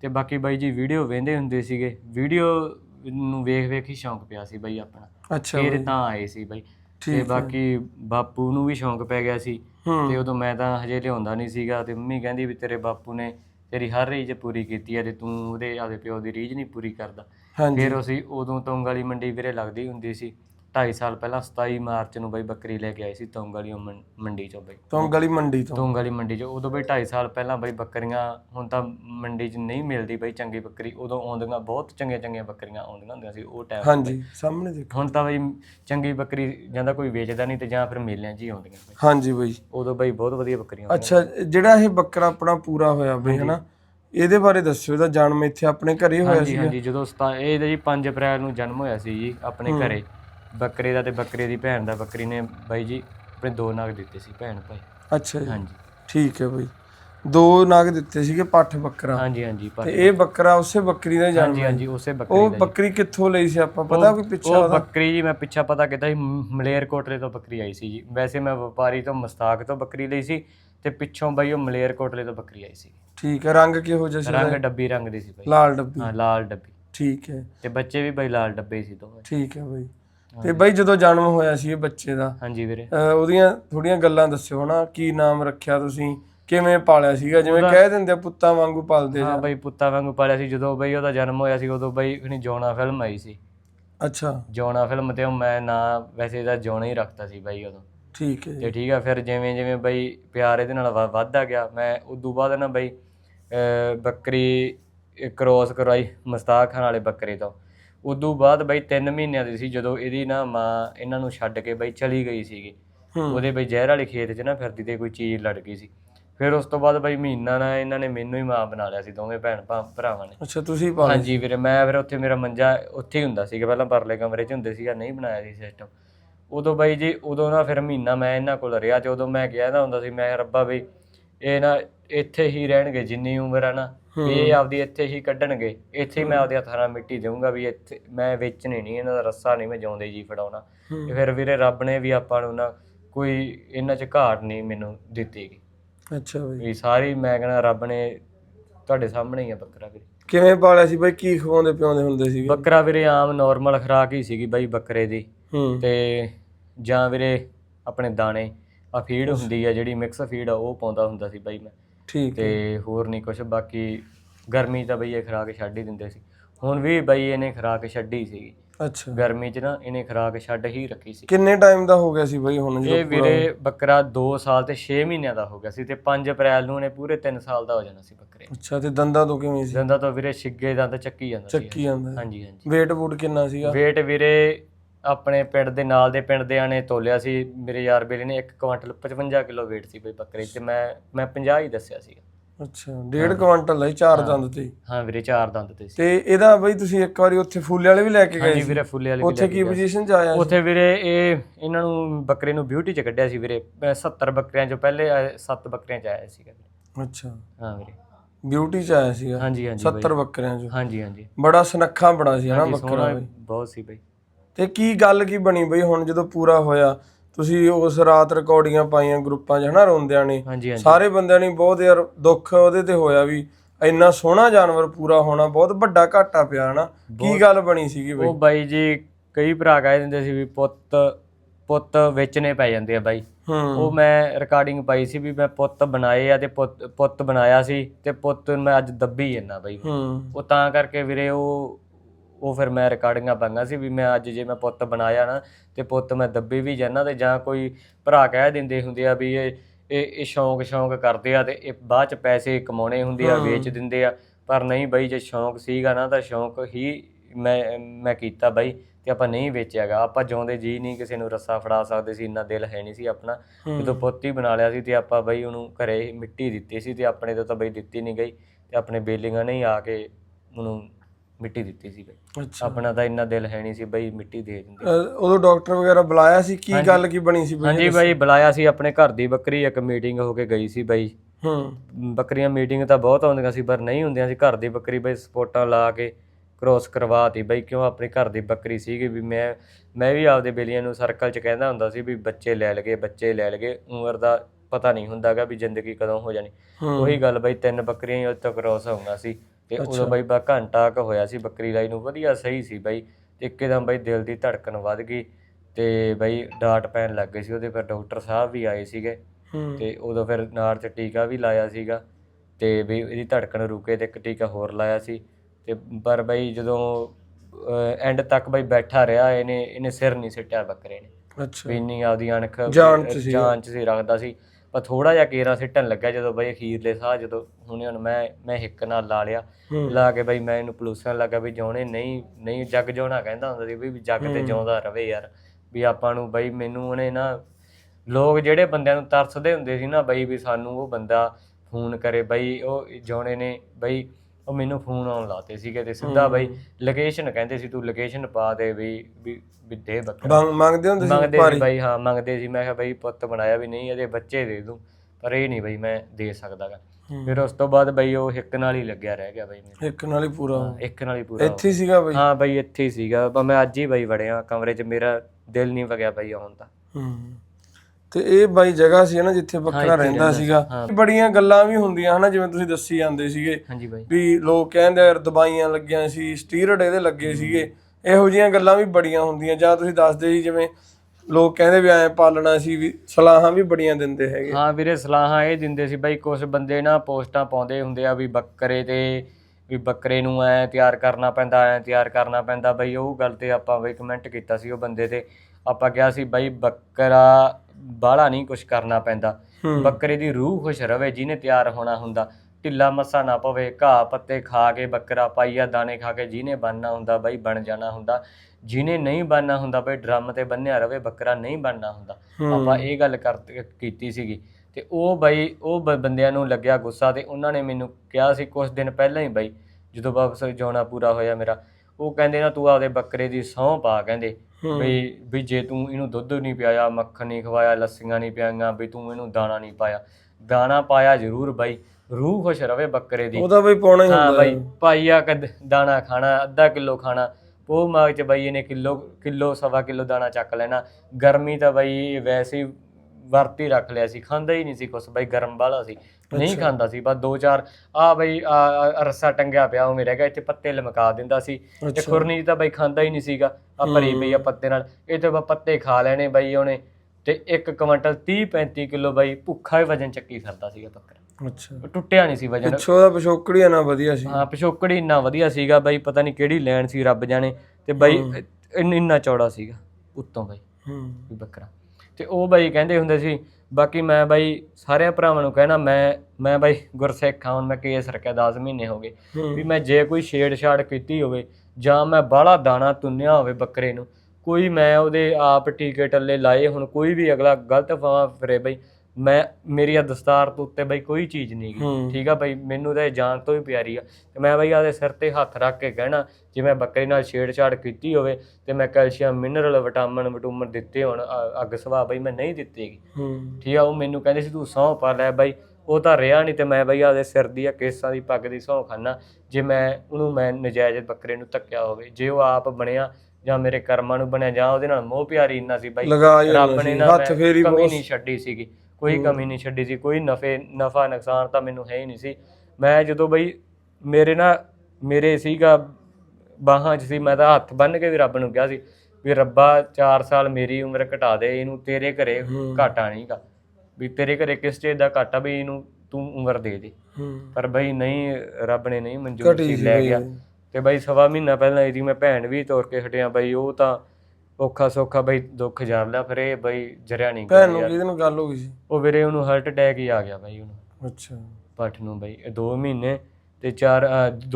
ਤੇ ਬਾਕੀ ਬਾਈ ਜੀ ਵੀਡੀਓ ਵੇਂਦੇ ਹੁੰਦੇ ਸੀਗੇ। ਵੀਡੀਓ ਨੂੰ ਵੇਖ ਵੇਖ ਹੀ ਸ਼ੌਂਕ ਪਿਆ ਸੀ ਬਾਈ ਆਪਣਾ। ਅੱਛਾ ਫਿਰ ਤਾਂ ਆਏ ਸੀ ਬਾਈ। ਤੇ ਬਾਕੀ ਬਾਪੂ ਨੂੰ ਵੀ ਸ਼ੌਂਕ ਪੈ ਗਿਆ ਸੀ। ਤੇ ਉਦੋਂ ਮੈਂ ਤਾਂ ਹਜੇ ਲਿਆਉਂਦਾ ਨਹੀਂ ਸੀਗਾ ਤੇ ਮੰਮੀ ਕਹਿੰਦੀ ਵੀ ਤੇਰੇ ਬਾਪੂ ਨੇ ਤੇਰੀ ਹਰ ਰੀਝ ਪੂਰੀ ਕੀਤੀ ਹੈ ਤੇ ਤੂੰ ਉਹਦੇ ਆਪਦੇ ਪਿਓ ਦੀ ਰੀਝ ਨਹੀਂ ਪੂਰੀ ਕਰਦਾ। ਹਾਂਜੀ। ਫਿਰ ਅਸੀਂ ਉਦੋਂ ਤੋਂਗ ਵਾਲੀ ਮੰਡੀ ਵੀਰੇ ਲੱਗਦੀ ਹੁੰਦੀ ਸੀ। 2.5 ਸਾਲ ਪਹਿਲਾਂ 27 ਮਾਰਚ ਨੂੰ ਬਈ ਬੱਕਰੀ ਲੈ ਕੇ ਆਏ ਸੀ ਤੋਂਗ ਵਾਲੀ ਮੰ- ਮੰਡੀ ਚੋਂ ਬਈ। ਤੋਂ ਗਲੀ ਮੰਡੀ ਤੋਂ। ਤੋਂਗ ਵਾਲੀ ਮੰਡੀ ਚੋਂ। ਉਦੋਂ ਬਈ 2.5 ਸਾਲ ਪਹਿਲਾਂ ਬਈ ਬੱਕਰੀਆਂ ਹੁਣ ਤਾਂ ਮੰਡੀ 'ਚ ਨਹੀਂ ਮਿਲਦੀ ਬਈ ਚੰਗੀ ਬੱਕਰੀ। ਉਦੋਂ ਆਉਂਦੀਆਂ ਬਹੁਤ ਚੰਗੀਆਂ ਚੰਗੀਆਂ ਬੱਕਰੀਆਂ ਆਉਂਦੀਆਂ ਹੁੰਦੀਆਂ ਸੀ ਉਹ ਟਾਈਮ ਹਾਂਜੀ ਸਾਹਮਣੇ ਦੇਖੋ। ਹੁਣ ਤਾਂ ਬਈ ਚੰਗੀ ਬੱਕਰੀ ਜਾਂਦਾ ਕੋਈ ਵੇਚਦਾ ਨਹੀਂ ਤੇ ਜਾਂ ਫਿਰ ਮੇਲਿਆਂ 'ਚ ਹੀ ਆਉਂਦੀਆਂ ਬਈ। ਹਾਂਜੀ ਬਾਈ। ਉਦੋਂ ਬਈ ਬਹੁਤ ਵਧੀਆ ਬੱਕਰੀਆਂ ਆਉਂਦੀਆਂ ਅੱਛਾ ਜਿਹੜਾ ਇਹ ਬੱਕਰਾ ਆਪਣਾ ਪੂਰਾ ਹੋਇਆ ਬਈ ਹਨਾ? ਇਹਦੇ ਬਾਰੇ ਦੱਸਿਓ ਇਹਦਾ ਜਨਮ ਇੱਥੇ ਆਪਣੇ ਘਰੇ ਹੋਇਆ ਹਾਂਜੀ ਸੀ ਹਾਂਜੀ ਜਦੋਂ ਸਤਾ- ਇਹਦਾ ਜੀ 5 ਅਪ੍ਰੈਲ ਨੂੰ ਜਨਮ ਹੋਇਆ ਸੀ ਜੀ ਆਪਣੇ ਘਰੇ। ਬੱਕਰੇ ਦਾ ਤੇ ਬੱਕਰੇ ਦੀ ਭੈਣ ਦਾ ਬੱਕਰੀ ਨੇ ਬਾਈ ਜੀ ਆਪਣੇ ਦੋ ਨਾਗ ਦਿੱਤੇ ਸੀ ਭੈਣ ਭਾਈ। ਅੱਛਾ ਜੀ। ਹਾਂਜੀ। ਠੀਕ ਹੈ ਬਈ। ਦੋ ਨਗ ਦਿੱਤੇ ਸੀਗੇ ਪੱਠ ਬੱਕਰਾ। ਹਾਂਜੀ ਹਾਂਜੀ ਤੇ ਪਰ ਇਹ ਬੱਕਰਾ। ਉਸੇ ਬੱਕਰੀ ਦਾ ਜਨਮ ਹਾਂਜੀ ਹਾਂਜੀ ਉਸੇ ਬੱਕਰੀ ਉਹ ਦਾ ਜੀ। ਬੱਕਰੀ ਕਿੱਥੋਂ ਲਈ ਸੀ ਆਪਾਂ? ਪਤਾ ਕੋਈ ਪਿੱਛੇ ਉਹ ਬੱਕਰੀ ਜੀ ਮੈਂ ਪਿੱਛਾ ਪਤਾ ਕੀਤਾ ਸੀ ਮ- ਮਲੇਰਕੋਟਲੇ ਤੋਂ ਬੱਕਰੀ ਆਈ ਸੀ ਜੀ। ਵੈਸੇ ਮੈਂ ਵਪਾਰੀ ਤੋਂ ਮਸਤਾਕ ਤੋਂ ਬੱਕਰੀ ਲਈ ਸੀ ਤੇ ਪਿੱਛੋਂ ਬਾਈ ਉਹ ਮਲੇਰਕੋਟਲੇ ਤੋਂ ਬੱਕਰੀ ਆਈ ਸੀ। ਠੀਕ ਹੈ ਰੰਗ ਕਿਹੋ ਜਿਹਾ ਸੀ ਰੰਗ ਡੱਬੀ ਰੰਗ ਦੀ ਸੀ ਬਾਈ। ਲਾਲ ਡੱਬੀ। ਹਾਂ ਲਾਲ ਡੱਬੀ। ਠੀਕ ਹੈ। ਤੇ ਬੱਚੇ ਵੀ ਬਾਈ ਲਾਲ ਡੱਬੇ ਸੀ ਦੋਵੇਂ। ਠੀਕ ਹੈ ਬਈ। ਤੇ ਬਈ ਜਦੋਂ ਜਨਮ ਹੋਇਆ ਸੀ ਇਹ ਬੱਚੇ ਦਾ ਹਾਂਜੀ ਵੀਰੇ। ਉਹਦੀਆਂ ਥੋੜੀਆਂ ਗੱਲਾਂ ਦੱਸਿਓ ਹਨਾ ਕੀ ਨਾਮ ਰੱਖਿਆ ਤੁਸੀਂ ਕਿਵੇਂ ਪਾਲਿਆ ਸੀਗਾ? ਜਿਵੇਂ ਕਹਿ ਦਿੰਦੇ ਪੁੱਤਾਂ ਵਾਂਗੂ ਪਾਲਦੇ ਹਾਂ ਬਾਈ ਪੁੱਤਾਂ ਵਾਂਗੂ ਪਾਲਿਆ ਸੀ। ਜਦੋਂ ਬਾਈ ਉਹਦਾ ਜਨਮ ਹੋਇਆ ਸੀ ਉਦੋਂ ਬਾਈ ਉਹਨੇ ਜੋਨਾ ਫਿਲਮ ਆਈ ਸੀ। ਅੱਛਾ। ਜੋਨਾ ਫਿਲਮ ਤੇ ਮੈਂ ਨਾ ਵੈਸੇ ਇਹਦਾ ਜੋਨਾ ਹੀ ਰੱਖਤਾ ਸੀ ਬਾਈ ਉਦੋਂ। ਠੀਕ ਹੈ ਤੇ ਠੀਕ ਆ ਫਿਰ ਜਿਵੇਂ ਜਿਵੇਂ ਬਾਈ ਪਿਆਰ ਇਹਦੇ ਨਾਲ ਵੱਧਦਾ ਗਿਆ ਮੈਂ ਉਦੋਂ ਬਾਅਦ ਨਾ ਬਾਈ ਬੱਕਰੀ ਕ੍ਰੋਸ ਕਰਵਾਈ ਮਸਤਾਕ ਖਾਨ ਵਾਲੇ ਬੱਕਰੇ ਤੋਂ। ਉਦੋਂ ਬਾਅਦ ਬਾਈ 3 ਮਹੀਨਿਆਂ ਦੀ ਸੀ ਜਦੋਂ ਇਹਦੀ ਨਾ ਮਾਂ ਇਹਨਾਂ ਨੂੰ ਛੱਡ ਕੇ ਬਾਈ ਚਲੀ ਗਈ ਸੀਗੀ। ਉਹਦੇ ਬਈ ਜ਼ਹਿਰ ਵਾਲੇ ਖੇਤ 'ਚ ਨਾ ਫਿਰਦੀ ਤੇ ਕੋਈ ਚੀਜ਼ ਲੜ ਗਈ ਸੀ। ਫਿਰ ਉਸ ਤੋਂ ਬਾਅਦ ਬਾਈ ਮਹੀਨਾ ਨਾ ਇਹਨਾਂ ਨੇ ਮੈਨੂੰ ਹੀ ਮਾਂ ਬਣਾ ਲਿਆ ਸੀ ਦੋਵੇਂ ਭੈਣ ਭਾ- ਭਰਾਵਾਂ ਨੇ। ਅੱਛਾ ਤੁਸੀਂ ਪਾਲਿਆ ਹਾਂਜੀ ਵੀਰੇ ਮੈਂ ਫਿਰ ਉੱਥੇ ਮੇਰਾ ਮੰਜਾ ਉੱਥੇ ਹੀ ਹੁੰਦਾ ਸੀਗਾ ਪਹਿਲਾਂ ਪਰਲੇ ਕਮਰੇ 'ਚ ਹੁੰਦੇ ਸੀਗਾ ਨਹੀਂ ਬਣਾਇਆ ਸੀ ਸਿਸਟਮ ਉਦੋਂ ਬਾਈ ਜੀ ਉਦੋਂ ਨਾ ਫਿਰ ਮਹੀਨਾ ਮੈਂ ਇਹਨਾਂ ਕੋਲ ਰਿਹਾ ਤੇ ਉਦੋਂ ਮੈਂ ਕਿਹਾ ਹੁੰਦਾ ਸੀ ਮੈਂ ਰੱਬਾ ਬਈ ਇਹ ਨਾ ਇੱਥੇ ਹੀ ਰਹਿਣਗੇ ਜਿੰਨੀ ਉਮਰ ਆ ਨਾ ਵੀ ਇਹ ਆਪਦੀ ਇੱਥੇ ਹੀ ਕੱਢਣਗੇ। ਇੱਥੇ ਹੀ ਮੈਂ ਆਪਦੇ ਹੱਥਾਂ ਨਾਲ ਮਿੱਟੀ ਦੇਵਾਂਗਾ ਵੀ ਇੱਥੇ ਮੈਂ ਵੇਚਣੀ ਨਹੀਂ ਇਹਨਾਂ ਦਾ ਰੱਸਾ ਨਹੀਂ ਮੈਂ ਜਿਉਂਦੇ ਜੀ ਫੜਾਉਣਾ। ਤੇ ਫਿਰ ਵੀਰੇ ਰੱਬ ਨੇ ਵੀ ਆਪਾਂ ਨੂੰ ਨਾ ਕੋਈ ਇਹਨਾਂ 'ਚ ਘਾਟ ਨਹੀਂ ਮੈਨੂੰ ਦਿੱਤੀ ਅੱਛਾ ਬਈ। ਵੀ ਸਾਰੀ ਮੈਂ ਕਹਿੰਦਾ ਰੱਬ ਨੇ ਤੁਹਾਡੇ ਸਾਹਮਣੇ ਹੀ ਆ ਬੱਕਰਾ ਵੀਰੇ। ਕਿਵੇਂ ਪਾਲਿਆ ਸੀ ਬਈ? ਕੀ ਖਵਾਉਂਦੇ ਪਿਆਉਂਦੇ ਹੁੰਦੇ ਸੀਗੇ? ਬੱਕਰਾ ਵੀਰੇ ਆਮ ਨਾਰਮਲ ਖੁਰਾਕ ਹੀ ਸੀਗੀ ਬਾਈ ਬੱਕਰੇ ਦੀ। ਹੂੰ। ਤੇ ਜਾਂ ਵੀਰੇ ਆਪਣੇ ਦਾਣੇ ਆ ਫੀਡ ਹੁੰਦੀ ਆ ਜਿਹੜੀ ਮਿਕਸ ਫੀਡ ਆ ਉਹ ਪਾਉਂਦਾ ਹੁੰਦਾ ਸੀ ਬਾਈ ਮੈਂ। ਠੀਕ ਹੈ। ਤੇ ਹੋਰ ਨਹੀਂ ਕੁਝ ਬਾਕੀ ਗਰਮੀ ਤਾਂ ਬਈ ਇਹ ਖੁਰਾਕ ਛੱਡ ਹੀ ਦਿੰਦੇ ਸੀ। ਹੁਣ ਵੀ ਬਈ ਇਹਨੇ ਖੁਰਾਕ ਛੱਡੀ ਸੀਗੀ ਅੱਛਾ। ਗਰਮੀ 'ਚ ਨਾ ਇਹਨੇ ਖੁਰਾਕ ਛੱਡ ਹੀ ਰੱਖੀ ਸੀ। ਕਿੰਨੇ ਟਾਈਮ ਦਾ ਹੋ ਗਿਆ ਸੀ ਬਈ ਹੁਣ ਇਹ ਵੀਰੇ ਬੱਕਰਾ 2 ਸਾਲ ਤੇ 6 ਮਹੀਨਿਆਂ ਦਾ ਹੋ ਗਿਆ ਸੀ ਤੇ 5 ਅਪ੍ਰੈਲ ਨੂੰ ਇਹਨੇ ਪੂਰੇ 3 ਸਾਲ ਦਾ ਹੋ ਜਾਣਾ ਸੀ ਬੱਕਰੇ। ਅੱਛਾ ਤੇ ਦੰਦਾਂ ਤੋਂ ਕਿਵੇਂ ਸੀ? ਦੰਦਾਂ ਤੋਂ ਵੀਰੇ ਛਿੱਗੇ ਦੰਦ ਚੱਕੀ ਜਾਂਦਾ ਸੀ। ਚੱਕੀ ਜਾਂਦਾ। ਹਾਂਜੀ ਹਾਂਜੀ। ਵੇਟ ਵੂਟ ਕਿੰਨਾ ਸੀਗਾ? ਵੇਟ ਵੀਰੇ ਆਪਣੇ ਪਿੰਡ ਦੇ ਨਾਲ ਦੇ ਪਿੰਡ ਦੇ ਆਣੇ ਤੋਲਿਆ ਸੀ। ਮੇਰੇ ਯਾਰ ਬੇਲੀ ਨੇ 1 ਕੁਇੰਟਲ 55 ਕਿਲੋ ਵੇਟ ਸੀ ਬਈ ਬੱਕਰੇ ਤੇ ਮੈਂ ਮੈਂ 50 ਹੀ ਦੱਸਿਆ ਸੀ ਅੱਛਾ ਡੇਢ ਕੁਆਂਟਲ ਲਈ ਚਾਰ ਦੰਦ ਤੇ। ਹਾਂ ਵੀਰੇ ਚਾਰ ਦੰਦ ਤੇ ਸੀ। ਤੇ ਇਹਦਾ ਬਈ ਤੁਸੀਂ ਇੱਕ ਵਾਰੀ ਉੱਥੇ ਫੁੱਲੇ ਵਾਲੇ ਵੀ ਲੈ ਕੇ ਗਏ ਹਾਂਜੀ ਸੀ? ਵੀਰੇ ਫੁੱਲੇ ਵਾਲੀ ਉੱਥੇ ਕੀ ਪੋਜੀਸ਼ਨ ਚ ਆਇਆ ਸੀ? ਉੱਥੇ ਵੀਰੇ ਇਹ ਇਹਨਾਂ ਨੂੰ ਬੱਕਰੇ ਨੂੰ ਬਿਊਟੀ 'ਚ ਕੱਢਿਆ ਸੀ ਵੀਰੇ। ਮੈਂ 70 ਬੱਕਰਿਆਂ 'ਚੋਂ ਪਹਿਲੇ 7 ਬੱਕਰਿਆਂ 'ਚ ਆਇਆ ਸੀਗਾ ਵੀਰੇ। ਅੱਛਾ। ਹਾਂ ਵੀਰੇ। ਬਿਊਟੀ ਚ ਆਇਆ ਸੀਗਾ? ਹਾਂਜੀ ਹਾਂਜੀ ਬਾਈ। 70 ਬੱਕਰਿਆਂ ਚ। ਹਾਂਜੀ ਹਾਂਜੀ। ਬੜਾ ਸੁਨੱਖਾ ਬੜਾ ਸੀ ਹਨਾ ਹਾਂਜੀ ਬੱਕਰਾ ਸੋਹਣਾ ਬਈ। ਬਹੁਤ ਸੀ ਬਾਈ। ਤੇ ਕੀ ਗੱਲ ਕੀ ਬਣੀ ਬਈ ਹੁਣ ਜਦੋਂ ਪੂਰਾ ਹੋਇਆ? ਤੁਸੀਂ ਉਸ ਰਾਤ ਰਿਕਾਰਡਿੰਗਾਂ ਪਾਈਆਂ ਗਰੁੱਪਾਂ 'ਚ ਹਨਾ ਰੋਂਦਿਆਂ ਨੇ? ਹਾਂਜੀ ਸਾਰੇ ਬੰਦਿਆਂ ਨੇ ਬਹੁਤ ਯਾਰ ਦੁੱਖ ਉਹਦੇ ਤੇ ਹੋਇਆ ਵੀ ਇੰਨਾ ਸੋਹਣਾ ਜਾਨਵਰ ਪੂਰਾ ਹੋਣਾ ਬਹੁਤ ਵੱਡਾ ਘਾਟਾ ਪਿਆ ਹਨਾ? ਕੀ ਗੱਲ ਬਣੀ ਸੀਗੀ ਬਈ? ਉਹ ਬਾਈ ਜੀ ਕਈ ਭਰਾ ਕਹਿ ਦਿੰਦੇ ਸੀ ਵੀ ਪੁੱਤ ਪੁੱਤ ਵੇਚਣੇ ਪੈ ਜਾਂਦੇ ਆ ਬਾਈ। ਹੂੰ। ਉਹ ਮੈਂ ਰਿਕਾਰਡਿੰਗ ਪਾਈ ਸੀ ਵੀ ਮੈਂ ਪੁੱਤ ਬਣਾਏ ਆ ਤੇ ਪੁੱਤ ਪੁੱਤ ਬਣਾਇਆ ਸੀ ਤੇ ਪੁੱਤ ਨੂੰ ਮੈਂ ਅੱਜ ਦੱਬੀ ਜੰਨਾ ਬਾਈ। ਹੂੰ। ਉਹ ਤਾਂ ਕਰਕੇ ਵੀਰੇ ਉਹ ਉਹ ਫਿਰ ਮੈਂ ਰਿਕਾਰਡਿੰਗਾਂ ਪਾਈਆਂ ਸੀ ਵੀ ਮੈਂ ਅੱਜ ਜੇ ਮੈਂ ਪੁੱਤ ਬਣਾਇਆ ਨਾ ਤੇ ਪੁੱਤ ਮੈਂ ਦੱਬੀ ਵੀ ਜਾਨਾ ਤੇ ਜਾਂ ਕੋਈ ਭਰਾ ਕਹਿ ਦਿੰਦੇ ਹੁੰਦੇ ਆ ਵੀ ਇਹ ਇਹ ਇਹ ਸ਼ੌਂਕ ਸ਼ੌਂਕ ਕਰਦੇ ਆ ਤੇ ਇਹ ਬਾਅਦ ਚ ਪੈਸੇ ਕਮਾਉਣੇ ਹੁੰਦੇ ਆ। ਵੇਚ ਦਿੰਦੇ ਆ ਪਰ ਨਹੀਂ ਬਾਈ ਜੇ ਸ਼ੌਂਕ ਸੀਗਾ ਨਾ ਤਾਂ ਸ਼ੌਂਕ ਹੀ ਮੈਂ ਮੈਂ ਕੀਤਾ ਬਾਈ ਤੇ ਆਪਾਂ ਨਹੀਂ ਵੇਚਿਆਗਾ ਆਪਾਂ ਜਿਉਂਦੇ ਜੀ ਨਹੀਂ ਕਿਸੇ ਨੂੰ ਰੱਸਾ ਫੜਾ ਸਕਦੇ ਸੀ ਇੰਨਾ ਦਿਲ ਹੈ ਨਹੀਂ ਸੀ ਆਪਣਾ। ਜਦੋਂ ਪੁੱਤ ਹੀ ਬਣਾ ਲਿਆ ਸੀ ਤੇ ਆਪਾਂ ਬਈ ਉਹਨੂੰ ਘਰੇ ਮਿੱਟੀ ਦਿੱਤੀ ਸੀ ਤੇ ਆਪਣੇ ਤੋਂ ਤਾਂ ਬਈ ਦਿੱਤੀ ਨਹੀਂ ਗਈ ਤੇ ਆਪਣੇ ਬੇਲੀਆਂ ਨੇ ਹੀ ਆ ਕੇ ਉਹਨੂੰ ਮਿੱਟੀ ਦਿੱਤੀ ਸੀ ਬਈ। ਅੱਛਾ। ਆਪਣਾ ਤਾਂ ਇੰਨਾ ਦਿਲ ਹੈ ਨਹੀਂ ਸੀ ਬਈ ਮਿੱਟੀ ਦੇ ਦਿੰਦੇ। ਅਹ ਉਦੋਂ ਡਾਕਟਰ ਵਗੈਰਾ ਬੁਲਾਇਆ ਸੀ? ਕੀ ਹਾਂਜੀ। ਗੱਲ ਕੀ ਬਣੀ ਸੀ ਬਈ? ਹਾਂਜੀ ਬਾਈ ਬੁਲਾਇਆ ਸੀ ਆਪਣੇ ਘਰ ਦੀ ਬੱਕਰੀ ਇੱਕ ਮੀਟਿੰਗ ਹੋ ਕੇ ਗਈ ਸੀ ਬਾਈ। ਹੂੰ। ਬੱਕਰੀਆਂ ਮੀਟਿੰਗ ਤਾਂ ਬਹੁਤ ਆਉਂਦੀਆਂ ਸੀ ਪਰ ਨਹੀਂ ਹੁੰਦੀਆਂ ਸੀ। ਘਰ ਦੀ ਬੱਕਰੀ ਬਈ ਸਪੋਰਟਾਂ ਲਾ ਕੇ ਕ੍ਰੋਸ ਕਰਵਾਤੀ ਬਈ ਕਿਉਂ ਆਪਣੀ ਘਰ ਦੀ ਬੱਕਰੀ ਸੀਗੀ ਵੀ ਮੈਂ ਮੈਂ ਵੀ ਆਪਦੇ ਬੇਲੀਆਂ ਨੂੰ ਸਰਕਲ 'ਚ ਕਹਿੰਦਾ ਹੁੰਦਾ ਸੀ ਵੀ ਬੱਚੇ ਲੈ ਲਗੇ ਬੱਚੇ ਲੈ ਲਗੇ। ਉਮਰ ਦਾ ਪਤਾ ਨਹੀਂ ਹੁੰਦਾਗਾ ਵੀ ਜ਼ਿੰਦਗੀ ਕਦੋਂ ਹੋ ਜਾਣੀ। ਹੂੰ। ਉਹੀ ਗੱਲ ਬਈ ਤਿੰਨ ਬੱਕਰੀਆਂ ਹੀ ਉੱਤੋਂ ਕ੍ਰੋਸ ਹੋਊਗਾ ਸੀ। ਤੇ ਉਦੋਂ ਬਈ ਬਾ ਘੰਟਾ ਕ ਹੋਇਆ ਸੀ ਬੱਕਰੀ ਲਾਈ ਨੂੰ ਵਧੀਆ ਸਹੀ ਸੀ ਬਈ। ਤੇ ਇੱਕਦਮ ਬਈ ਦਿਲ ਦੀ ਧੜਕਣ ਵੱਧ ਗਈ ਤੇ ਬਈ ਡਾਟ ਪੈਣ ਲੱਗ ਗਈ ਸੀ ਉਹਦੇ ਫਿਰ ਡਾਕਟਰ ਸਾਹਿਬ ਵੀ ਆਏ ਸੀਗੇ ਤੇ ਉਦੋਂ ਫਿਰ ਨਾੜ 'ਚ ਟੀਕਾ ਵੀ ਲਾਇਆ ਸੀਗਾ ਤੇ ਵੀ ਇਹਦੀ ਧੜਕਣ ਰੁਕੇ ਤੇ ਇੱਕ ਟੀਕਾ ਹੋਰ ਲਾਇਆ ਸੀ। ਤੇ ਪਰ ਬਈ ਜਦੋਂ ਐਂਡ ਤੱਕ ਬਈ ਬੈਠਾ ਰਿਹਾ ਇਹਨੇ ਇਹਨੇ ਸਿਰ ਨਹੀਂ ਸਿੱਟਿਆ ਬੱਕਰੇ ਨੇ। ਅੱਛਾ। ਵੀ ਇੰਨੀ ਆਪਦੀ ਅਣਖ ਜਾਨ 'ਚ ਸੀ ਰੱਖਦਾ ਸੀ। ਪਰ ਥੋੜਾ ਜਿਹਾ ਕੇਰਾ ਸਿੱਟਣ ਲੱਗਾ ਜਦੋਂ ਬਈ ਅਖੀਰਲੇ ਸਾਹ ਜਦੋਂ ਹੁਣੇ ਹੁਣ ਮੈਂ ਮੈਂ ਹਿੱਕ ਨਾਲ ਲਾ ਲਿਆ। ਲਾ ਕੇ ਬਈ ਮੈਂ ਇਹਨੂੰ ਪਲੂਸਣ ਲੱਗਾ ਵੀ ਜਿਉਣੇ ਨਹੀਂ ਨਹੀਂ ਜੱਗ ਜਿਉਣਾ ਕਹਿੰਦਾ ਹੁੰਦਾ ਸੀ ਵੀ ਜੱਗ ਤੇ। ਜਿਉਂਦਾ ਰਵੇ ਯਾਰ। ਵੀ ਆਪਾਂ ਨੂੰ ਬਈ ਮੈਨੂੰ ਉਹਨੇ ਨਾ ਲੋਕ ਜਿਹੜੇ ਬੰਦਿਆਂ ਨੂੰ ਤਰਸਦੇ ਹੁੰਦੇ ਸੀ ਨਾ ਬਈ ਵੀ ਸਾਨੂੰ ਉਹ ਬੰਦਾ ਫੋਨ ਕਰੇ ਬਈ ਉਹ ਜਿਉਣੇ ਨੇ ਬਈ ਉਹ ਮੈਨੂੰ ਫੋਨ ਆਉਣ ਲਾਤੇ ਸੀਗੇ ਤੇ ਸਿੱਧਾ ਬਈ ਲੋਕੇਸ਼ਨ ਕਹਿੰਦੇ ਸੀ ਤੂੰ ਲੋਕੇਸ਼ਨ ਪਾ ਦੇ ਵੀ ਵੀ ਵੀ ਦੇ ਬੱਕਰਾ। ਮੰਗ- ਮੰਗਦੇ ਹੁੰਦੇ ਸੀ ਮੰਗਦੇ ਸੀ ਭਾਰੀ? ਬਈ ਹਾਂ ਮੰਗਦੇ ਸੀ। ਮੈਂ ਕਿਹਾ ਬਈ ਪੁੱਤ ਬਣਾਇਆ ਵੀ ਨਹੀਂ ਇਹਦੇ ਬੱਚੇ ਦੇ ਦੂੰ। ਪਰ ਇਹ ਨਹੀਂ ਬਈ ਮੈਂ ਦੇ ਸਕਦਾਗਾ। ਹੂੰ। ਫਿਰ ਉਸ ਤੋਂ ਬਾਅਦ ਬਈ ਉਹ ਹਿੱਕ ਨਾਲ ਹੀ ਲੱਗਿਆ ਰਹਿ ਗਿਆ ਬਈ ਮੈਨੂੰ। ਇੱਕ ਨਾਲ ਹੀ ਪੂਰਾ? ਹਾਂ, ਇੱਕ ਨਾਲ ਹੀ ਪੂਰਾ। ਹੋ ਇੱਥੇ ਹੀ ਸੀਗਾ ਬਈ। ਹਾਂ ਬਈ ਇੱਥੇ ਹੀ ਸੀਗਾ। ਪਰ ਮੈਂ ਅੱਜ ਹੀ ਬਈ ਵੜਿਆ ਕਮਰੇ 'ਚ। ਮੇਰਾ ਦਿਲ ਨਹੀਂ ਵਗਿਆ ਬਈ ਆਉਣ ਦਾ। ਹੂੰ। ਤੇ ਇਹ ਬਾਈ ਜਗ੍ਹਾ ਸੀ ਨਾ ਜਿੱਥੇ ਬੱਕਰਾ ਰਹਿੰਦਾ ਸੀਗਾ। ਬੜੀਆਂ ਗੱਲਾਂ ਵੀ ਹੁੰਦੀਆਂ ਹਨਾ ਜਿਵੇਂ ਤੁਸੀਂ ਦੱਸੀ ਜਾਂਦੇ ਸੀਗੇ ਹਾਂਜੀ ਬਈ। ਵੀ ਲੋਕ ਕਹਿੰਦੇ ਯਾਰ ਦਵਾਈਆਂ ਲੱਗੀਆਂ ਸੀ ਸਟੀਰੋਇਡ ਇਹਦੇ ਲੱਗੇ ਸੀਗੇ। ਇਹੋ ਜੀਆਂ ਗੱਲਾਂ ਵੀ ਬੜੀਆਂ ਹੁੰਦੀਆਂ। ਜਾਂ ਤੁਸੀਂ ਦੱਸਦੇ ਸੀ ਜਿਵੇਂ ਲੋਕ ਕਹਿੰਦੇ ਵੀ ਐਂ ਪਾਲਣਾ ਸੀ ਵੀ ਸਲਾਹਾਂ ਵੀ ਬੜੀਆਂ ਦਿੰਦੇ ਹੈਗੇ। ਹਾਂ ਵੀਰੇ ਸਲਾਹਾਂ ਇਹ ਦਿੰਦੇ ਸੀ ਬਈ ਕੁਝ ਬੰਦੇ ਨਾ ਪੋਸਟਾਂ ਪਾਉਂਦੇ ਹੁੰਦੇ ਆ ਵੀ ਬੱਕਰੇ ਤੇ ਵੀ ਬੱਕਰੇ ਨੂੰ ਐ ਤਿਆਰ ਕਰਨਾ ਪੈਂਦਾ ਐ ਤਿਆਰ ਕਰਨਾ ਪੈਂਦਾ। ਬਈ ਉਹ ਗੱਲ ਤੇ ਆਪਾਂ ਬਈ ਕਮੈਂਟ ਕੀਤਾ ਸੀ ਉਹ ਬੰਦੇ ਤੇ। ਆਪਾਂ ਕਿਹਾ ਸੀ ਬਈ ਬੱਕਰਾ ਬਾਹਲਾ ਨਹੀਂ ਕੁਝ ਕਰਨਾ ਪੈਂਦਾ। ਬੱਕਰੇ ਦੀ ਰੂਹ ਖੁਸ਼ ਰਵੇ ਜਿਹਨੇ ਤਿਆਰ ਹੋਣਾ ਹੁੰਦਾ। ਢਿੱਲਾ ਮੱਸਾ ਨਾ ਪਵੇ ਘਾਹ ਪੱਤੇ ਖਾ ਕੇ ਬੱਕਰਾ ਪਾਈਆ ਦਾਣੇ ਖਾ ਕੇ ਜਿਹਨੇ ਬਣਨਾ ਹੁੰਦਾ ਬਈ ਬਣ ਜਾਣਾ ਹੁੰਦਾ। ਜਿਹਨੇ ਨਹੀਂ ਬਣਨਾ ਹੁੰਦਾ ਬਈ ਡਰਮ ਤੇ ਬੰਨਿਆ ਰਵੇ ਬੱਕਰਾ ਨਹੀਂ ਬਣਨਾ ਹੁੰਦਾ। ਆਪਾਂ ਇਹ ਗੱਲ ਕਰ ਕੀਤੀ ਸੀਗੀ। ਤੇ ਉਹ ਬਈ ਉਹ ਬੰਦਿਆਂ ਨੂੰ ਲੱਗਿਆ ਗੁੱਸਾ ਤੇ ਉਹਨਾਂ ਨੇ ਮੈਨੂੰ ਕਿਹਾ ਸੀ ਕੁਝ ਦਿਨ ਪਹਿਲਾਂ ਹੀ ਬਈ ਜਦੋਂ ਵਾਪਸ ਜਾਣਾ ਪੂਰਾ ਹੋਇਆ ਮੇਰਾ ਉਹ ਕਹਿੰਦੇ ਨਾ ਤੂੰ ਆਪਦੇ ਬੱਕਰੇ ਦੀ ਸਹੁੰ ਪਾ ਕਹਿੰਦੇ। ਹੂੰ। ਵੀ ਵੀ ਜੇ ਤੂੰ ਇਹਨੂੰ ਦੁੱਧ ਨਹੀਂ ਪਿਆਇਆ ਮੱਖਣ ਨਹੀਂ ਖਵਾਇਆ ਲੱਸੀਆਂ ਨਹੀਂ ਪਿਆਈਆਂ ਵੀ ਤੂੰ ਇਹਨੂੰ ਦਾਣਾ ਨਹੀਂ ਪਾਇਆ। ਦਾਣਾ ਪਾਇਆ ਜ਼ਰੂਰ ਬਾਈ ਰੂਹ ਖੁਸ਼ ਰਵੇ ਬੱਕਰੇ ਦੀ। ਉਹਦਾ ਬਈ ਪਾਉਣਾ ਹੀ ਹਾਂ ਹੁੰਦਾ। ਬਾਈ ਪਾਈਆ ਕਦ ਦਾਣਾ ਖਾਣਾ ਅੱਧਾ ਕਿਲੋ ਖਾਣਾ। ਉਹ ਮਾਗ ਚ ਬਾਈ ਇਹਨੇ ਕਿਲੋ ਕਿਲੋ ਸਵਾ ਕਿਲੋ ਦਾਣਾ ਚੱਕ ਲੈਣਾ। ਗਰਮੀ ਤਾਂ ਬਾਈ ਵੈਸੇ ਹੀ ਵਰਤੀ ਰੱਖ ਲਿਆ ਸੀ ਖਾਂਦਾ ਹੀ ਨਹੀਂ ਸੀ ਕੁਛ। ਬਾਈ ਗਰਮ ਵਾਲਾ ਸੀ। ਨਹੀਂ ਖਾਂਦਾ ਸੀ ਬਸ ਦੋ ਚਾਰ ਆ ਬਈ ਆ ਰੱਸਾ ਟੰਗਿਆ ਪਿਆ ਉਹ ਮੇਰੇ ਇੱਥੇ ਪੱਤੇ ਲਮਕਾ ਦਿੰਦਾ ਸੀ। ਤੇ। ਖੁਰਨੀ ਤਾਂ ਬਾਈ ਖਾਂਦਾ ਹੀ ਨਹੀਂ ਸੀਗਾ ਆ ਭਰੀ ਪਈ ਆ ਪੱਤੇ ਨਾਲ ਇਹ ਤੇ ਬਾ ਪੱਤੇ ਖਾ ਲੈਣੇ ਬਾਈ ਉਹਨੇ ਤੇ 1 ਕੁਇੰਟਲ 30 35 ਕਿਲੋ ਬਾਈ ਭੁੱਖਾ ਹੀ ਵਜਨ ਚੱਕੀ ਫਿਰਦਾ ਸੀਗਾ ਬੱਕਰਾ। ਅੱਛਾ। ਟੁੱਟਿਆ ਨਹੀਂ ਸੀ ਵਜਨ। ਪਿੱਛੋਂ ਦਾ ਪਿਛੋਕੜੀ ਨਾ ਵਧੀਆ ਸੀ। ਹਾਂ ਪਿਛੋਕੜੀ ਇੰਨਾ ਵਧੀਆ ਸੀਗਾ ਬਾਈ ਪਤਾ ਨਹੀਂ ਕਿਹੜੀ ਲੈਣ ਸੀ ਰੱਬ ਜਾਣੇ ਤੇ ਬਾਈ ਇੰਨ- ਇੰਨਾ ਚੌੜਾ ਸੀਗਾ ਉੱਤੋਂ ਬਾਈ ਹੂੰ। ਬੱਕਰਾ। ਤੇ ਉਹ ਬਾਈ ਕਹਿੰਦੇ ਹੁੰਦੇ ਸੀ ਬਾਕੀ ਮੈਂ ਬਾਈ ਸਾਰਿਆਂ ਭਰਾਵਾਂ ਨੂੰ ਕਹਿਣਾ ਮੈਂ ਮੈਂ ਬਾਈ ਗੁਰਸਿੱਖ ਹਾਂ ਹੁਣ ਮੈਂ ਕੇਸ ਰੱਖਿਆ 10 ਮਹੀਨੇ ਹੋ ਗਏ ਵੀ ਮੈਂ ਜੇ ਕੋਈ ਛੇੜਛਾੜ ਕੀਤੀ ਹੋਵੇ ਜਾਂ ਮੈਂ ਬਾਹਲਾ ਦਾਣਾ ਤੁੰਨਿਆ ਹੋਵੇ ਬੱਕਰੇ ਨੂੰ ਕੋਈ ਮੈਂ ਉਹਦੇ ਆਪ ਟੀਕੇ ਟੱਲੇ ਲਾਏ ਹੁਣ ਕੋਈ ਵੀ ਅਗਲਾ ਗਲਤ ਫਾਹ ਫਿਰੇ ਬਈ ਮੈਂ ਮੇਰੀ ਆ ਦਸਤਾਰ ਤੋਂ ਉੱਤੇ ਬਈ ਕੋਈ ਚੀਜ਼ ਨਹੀਂ ਗਈ ਹੂੰ। ਠੀਕ ਆ ਬਈ ਮੈਨੂੰ ਤਾਂ ਇਹ ਜਾਨ ਤੋਂ ਵੀ ਪਿਆਰੀ ਆ। ਤੇ ਮੈਂ ਬਈ ਆਦੇ ਸਿਰ ਤੇ ਹੱਥ ਰੱਖ ਕੇ ਕਹਿਣਾ ਜੇ ਮੈਂ ਬੱਕਰੀ ਨਾਲ ਛੇੜਛਾੜ ਕੀਤੀ ਹੋਵੇ ਤੇ ਮੈਂ ਕੈਲਸ਼ੀਅਮ ਮਿਨਰਲ ਵਿਟਾਮਿਨ ਵਿਟੂਮਨ ਦਿੱਤੇ ਹੋਣ ਅੱਗ ਸਵਾ ਬਈ ਮੈਂ ਨਹੀਂ ਦਿੱਤੇਗੀ ਹੂੰ। ਠੀਕ ਆ ਉਹ ਮੈਨੂੰ ਕਹਿੰਦੇ ਸੀ ਤੂੰ ਸਹੁੰ ਪਾ ਲੈ ਬਾਈ। ਉਹ ਤਾਂ ਰਿਹਾ ਨਹੀਂ ਤੇ ਮੈਂ ਬਈ ਆਪਦੇ ਸਿਰ ਦੀ ਆ ਕੇਸਾਂ ਦੀ ਪੱਗ ਦੀ ਸਹੁੰ ਖਾਨਾ। ਜੇ ਮੈਂ ਉਹਨੂੰ ਮੈਂ ਨਜਾਇਜ਼ ਬੱਕਰੇ ਨੂੰ ਧੱਕਿਆ ਹੋਵੇ ਜੇ ਉਹ ਆਪ ਬਣਿਆ ਜਾਂ ਮੇਰੇ ਕਰਮਾਂ ਨੂੰ ਬਣਿਆ ਜਾਂ ਉਹਦੇ ਨਾਲ ਮੋਹ ਪਿਆਰੀ ਇੰਨਾ ਸੀ ਬਾਈ ਹੀ ਰੱਬ ਨੇ ਸੀ, ਨਾ ਹੱਥ ਫੇਰੀ ਕਮੀ ਨਹੀਂ ਛੱਡੀ ਸੀਗੀ। ਕੋਈ ਕਮੀ ਨਹੀਂ ਛੱਡੀ ਸੀ ਕੋਈ ਨਫੇ ਨਫਾ ਨੁਕਸਾਨ ਤਾਂ ਮੈਨੂੰ ਹੈ ਹੀ ਨਹੀਂ ਸੀ। ਮੈਂ ਜਦੋਂ ਬਈ ਮੇਰੇ ਨਾ ਮੇਰੇ ਸੀਗਾ ਬਾਹਾਂ 'ਚ ਸੀ ਮੈਂ ਤਾਂ ਹੱਥ ਬੰਨ ਕੇ ਵੀ ਰੱਬ ਨੂੰ ਕਿਹਾ ਸੀ ਵੀ ਰੱਬਾ 4 ਸਾਲ ਮੇਰੀ ਉਮਰ ਘਟਾ ਦੇ ਇਹਨੂੰ ਤੇਰੇ ਘਰੇ ਘਾਟਾ ਨਹੀਂਗਾ ਵੀ ਤੇਰੇ ਘਰੇ ਕਿਸ ਚੀਜ਼ ਦਾ ਘਾਟਾ ਵੀ ਇਹਨੂੰ ਤੂੰ ਉਮਰ ਦੇ ਦੇ। ਪਰ ਬਈ ਨਹੀਂ ਰੱਬ ਨੇ ਨਹੀਂ ਮਨਜ਼ੂਰ ਸੀ ਲੈ। ਗਿਆ। ਤੇ ਬਈ ਸਵਾ ਮਹੀਨਾ ਪਹਿਲਾਂ ਇਹਦੀ ਮੈਂ ਭੈਣ ਵੀ ਤੋਰ ਕੇ ਹਟਿਆ ਬਈ ਉਹ ਤਾਂ ਔਖਾ ਸੌਖਾ ਬਈ ਦੁੱਖ ਜਾਣ ਲਿਆ ਫਿਰ ਇਹ ਬਈ ਜਰਿਆ ਨਹੀਂ ਭੈਣ ਨੂੰ ਕਿਹਦੇ ਨਾਲ ਗੱਲ ਹੋ ਗਈ ਸੀ? ਉਹ ਵੀਰੇ ਉਹਨੂੰ ਹਾਰਟ ਅਟੈਕ ਹੀ ਆ ਗਿਆ ਬਾਈ ਉਹਨੂੰ। ਅੱਛਾ। ਪੱਠ ਨੂੰ ਬਾਈ 2 ਮਹੀਨੇ ਤੇ 4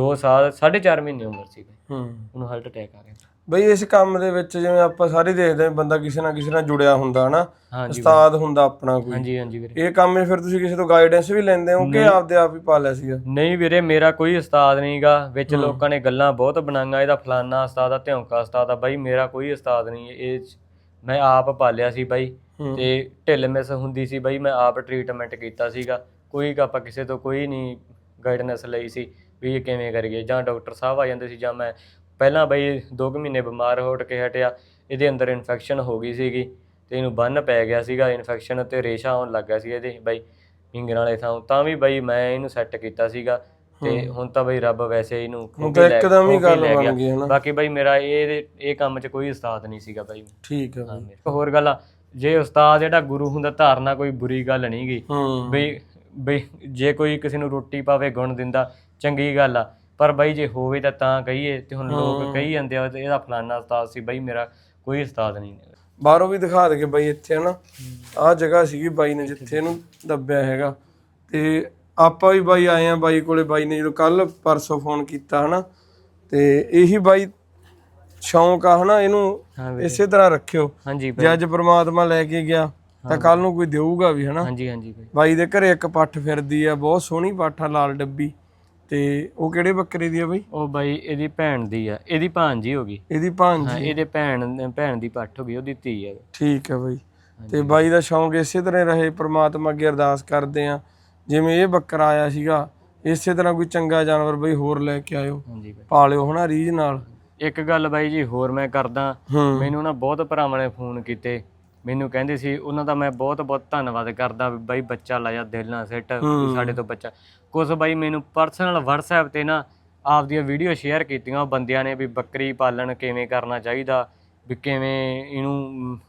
2 ਸਾਲ 4.5 ਮਹੀਨੇ ਉਮਰ ਸੀ ਬਾਈ। ਹੂੰ। ਉਹਨੂੰ ਹਾਰਟ ਅਟੈਕ ਆ ਗਿਆ। ਬਈ ਇਸ ਕੰਮ ਦੇ ਵਿੱਚ ਜਿਵੇਂ ਆਪਾਂ ਸਾਰੇ ਦੇਖਦੇ ਹਾਂ ਬੰਦਾ ਕਿਸੇ ਨਾ ਕਿਸੇ ਨਾਲ ਜੁੜਿਆ ਹੁੰਦਾ ਹਨਾ? ਹਾਂਜੀ ਉਸਤਾਦ ਹੁੰਦਾ ਆਪਣਾ ਕੋਈ। ਹਾਂਜੀ ਹਾਂਜੀ ਵੀਰੇ। ਇਹ ਕੰਮ 'ਚ ਫਿਰ ਤੁਸੀਂ ਕਿਸੇ ਤੋਂ ਗਾਈਡੈਂਸ ਵੀ ਲੈਂਦੇ ਹੋ ਕਿ ਆਪਦੇ ਆਪ ਹੀ ਪਾ ਲਿਆ ਸੀਗਾ? ਨਹੀਂ ਵੀਰੇ ਮੇਰਾ ਕੋਈ ਉਸਤਾਦ ਨਹੀਂਗਾ। ਵਿੱਚ ਲੋਕਾਂ ਨੇ ਗੱਲਾਂ ਬਹੁਤ ਬਣਾਈਆਂ ਇਹਦਾ ਫਲਾਨਾ ਉਸਤਾਦ ਆ ਧਿਉਂਕਾ ਉਸਤਾਦ ਆ। ਬਾਈ ਮੇਰਾ ਕੋਈ ਉਸਤਾਦ ਨਹੀਂ ਇਹ 'ਚ ਮੈਂ ਆਪ ਪਾਲਿਆ ਸੀ ਬਾਈ। ਹੂੰ। ਤੇ ਢਿੱਲ ਮਿਸ ਹੁੰਦੀ ਸੀ ਬਾਈ ਮੈਂ ਆਪ ਟ੍ਰੀਟਮੈਂਟ ਕੀਤਾ ਸੀਗਾ। ਕੋਈ ਆਪਾਂ ਕਿਸੇ ਤੋਂ ਕੋਈ ਨਹੀਂ ਗਾਈਡਨੈਸ ਲਈ ਸੀ ਵੀ ਇਹ ਕਿਵੇਂ ਕਰੀਏ ਜਾਂ ਡਾਕਟਰ ਸਾਹਿਬ ਆ ਜਾਂਦੇ ਸੀ ਜਾਂ ਮੈਂ ਪਹਿਲਾਂ ਬਈ 2 ਮਹੀਨੇ ਬਿਮਾਰ ਹੋ ਉੱਠ ਕੇ ਹਟਿਆ ਇਹਦੇ ਅੰਦਰ ਇਨਫੈਕਸ਼ਨ ਹੋ ਗਈ ਸੀਗੀ ਤੇ ਇਹਨੂੰ ਬੰਨ ਪੈ ਗਿਆ ਸੀਗਾ ਇਨਫੈਕਸ਼ਨ ਤੇ ਰੇਸ਼ਾ ਆਉਣ ਲੱਗ ਗਿਆ ਸੀ ਇਹਦੇ ਬਾਈ ਫਿੰਗਰਾਂ ਵਾਲੇ ਥਾਂ ਤਾਂ ਵੀ ਬਾਈ ਮੈਂ ਇਹਨੂੰ ਸੈੱਟ ਕੀਤਾ ਸੀਗਾ ਤੇ ਹੁਣ ਤਾਂ ਬਈ ਰੱਬ ਵੈਸੇ ਇਹਨੂੰ ਹੁਣ ਖੋ ਤਾਂ ਕੇ ਲੈ- ਇੱਕਦਮ ਹੀ ਗੱਲ ਬਣ। ਗਈ ਹੈ ਨਾ ਬਾਕੀ ਬਾਈ ਮੇਰਾ ਇਹ ਇਹ ਕੰਮ 'ਚ ਕੋਈ ਉਸਤਾਦ ਨਹੀਂ ਸੀਗਾ ਬਾਈ। ਠੀਕ ਹੈ ਹੋਰ ਗੱਲ ਆ ਜੇ ਉਸਤਾਦ ਜਿਹੜਾ ਗੁਰੂ ਹੁੰਦਾ ਧਾਰਨਾ ਕੋਈ ਬੁਰੀ ਗੱਲ ਨਹੀਂ ਗੀ। ਹੂੰ। ਬਈ ਬਈ ਜੇ ਕੋਈ ਕਿਸੇ ਨੂੰ ਰੋਟੀ ਪਾਵੇ ਗੁਣ ਦਿੰਦਾ ਚੰਗੀ ਗੱਲ ਆ। ਪਰ ਬਈ ਜੇ ਹੋਵੇ ਤਾਂ ਤਾਂ ਕਹੀਏ ਤੇ ਹੁਣ ਲੋਕ ਕਹੀ ਜਾਂਦੇ ਆ ਤੇ ਇਹਦਾ ਫਲਾਨਾ ਉਸਤਾਦ ਸੀ ਬਈ ਮੇਰਾ ਕੋਈ ਉਸਤਾਦ ਨਹੀਂ ਬਾਹਰੋਂ ਵੀ ਦਿਖਾ ਦੇ ਕੇ ਬਾਈ ਇੱਥੇ ਹਨਾ? ਆਹ ਜਗ੍ਹਾ ਸੀਗੀ ਬਾਈ ਨੇ ਜਿੱਥੇ ਇਹਨੂੰ ਦੱਬਿਆ ਹੈਗਾ। ਤੇ ਆਪਾਂ ਵੀ ਬਾਈ ਆਏ ਆ ਬਾਈ ਕੋਲੇ ਬਾਈ ਨੇ ਜਦੋਂ ਕੱਲ ਪਰਸੋਂ ਫੋਨ ਕੀਤਾ ਹਨਾ? ਤੇ ਇਹੀ ਬਾਈ ਸ਼ੌਂਕ ਆ ਹਨਾ? ਇਹਨੂੰ ਇਸੇ ਤਰ੍ਹਾਂ ਰੱਖਿਓ। ਹਾਂਜੀ ਬਾਈ। ਜੇ ਅੱਜ ਪ੍ਰਮਾਤਮਾ ਲੈ ਕੇ ਗਿਆ ਤਾਂ ਕੱਲ ਨੂੰ ਕੋਈ ਦੇਊਗਾ ਵੀ ਹਨਾ? ਹਾਂਜੀ ਹਾਂਜੀ ਬਾਈ। ਬਾਈ ਦੇ ਘਰੇ ਇੱਕ ਪੱਠ ਫਿਰਦੀ ਆ ਬਹੁਤ ਸੋਹਣੀ ਪੱਠ ਆ ਲਾਲ ਡੱਬੀ। ਤੇ ਉਹ ਕਿਹੜੇ ਬੱਕਰੇ ਦੀ ਆ ਬਾਈ? ਉਹ ਬਾਈ ਇਹਦੀ ਭੈਣ ਦੀ ਆ। ਇਹਦੀ ਭਾਂਜੀ ਹੋ ਗਈ। ਇਹਦੀ ਹਾਂ ਭਾਂਜੀ ਇਹਦੇ ਭੈਣ ਭੈਣ ਦੀ ਪੱਠ ਹੋ ਗਈ ਉਹਦੀ ਧੀ ਆ। ਠੀਕ ਹੈ ਬਾਈ। ਤੇ ਬਾਈ ਦਾ ਸ਼ੌਂਕ ਇਸੇ ਤਰ੍ਹਾਂ ਹੀ ਰਹੇ ਪ੍ਰਮਾਤਮਾ ਅੱਗੇ ਅਰਦਾਸ ਕਰਦੇ ਆ। ਜਿਵੇਂ ਇਹ ਬੱਕਰਾ ਆਇਆ ਸੀਗਾ ਇਸੇ ਤਰ੍ਹਾਂ ਕੋਈ ਚੰਗਾ ਜਾਨਵਰ ਬਾਈ ਹੋਰ ਲੈ ਕੇ ਆਇਓ। ਹਾਂਜੀ ਬਾਈ। ਪਾਲਿਓ ਹਨਾ ਰੀਝ ਨਾਲ। ਇੱਕ ਗੱਲ ਬਾਈ ਜੀ ਹੋਰ ਮੈਂ ਕਰਦਾ। ਹੂੰ। ਮੈਨੂੰ ਨਾ ਬਹੁਤ ਭਰਾਵਾਂ ਨੇ ਫੋਨ ਕੀਤੇ। ਮੈਨੂੰ ਕਹਿੰਦੇ ਸੀ ਉਹਨਾਂ ਦਾ ਮੈਂ ਬਹੁਤ ਬਹੁਤ ਧੰਨਵਾਦ ਕਰਦਾ ਵੀ ਬਾਈ ਬੱਚਾ ਲਾਇਆ ਦਿਲ ਨਾਲ ਸਿੱਟ ਵੀ ਸਾਡੇ ਤੋਂ ਬੱਚਾ। ਕੁਝ ਬਾਈ ਮੈਨੂੰ ਪਰਸਨਲ WhatsApp ਤੇ ਨਾ ਆਪਦੀਆਂ ਵੀਡੀਓ ਸ਼ੇਅਰ ਕੀਤੀਆਂ ਉਹ ਬੰਦਿਆਂ ਨੇ ਵੀ ਬੱਕਰੀ ਪਾਲਣ ਕਿਵੇਂ ਕਰਨਾ ਚਾਹੀਦਾ ਵੀ ਕਿਵੇਂ ਇਹਨੂੰ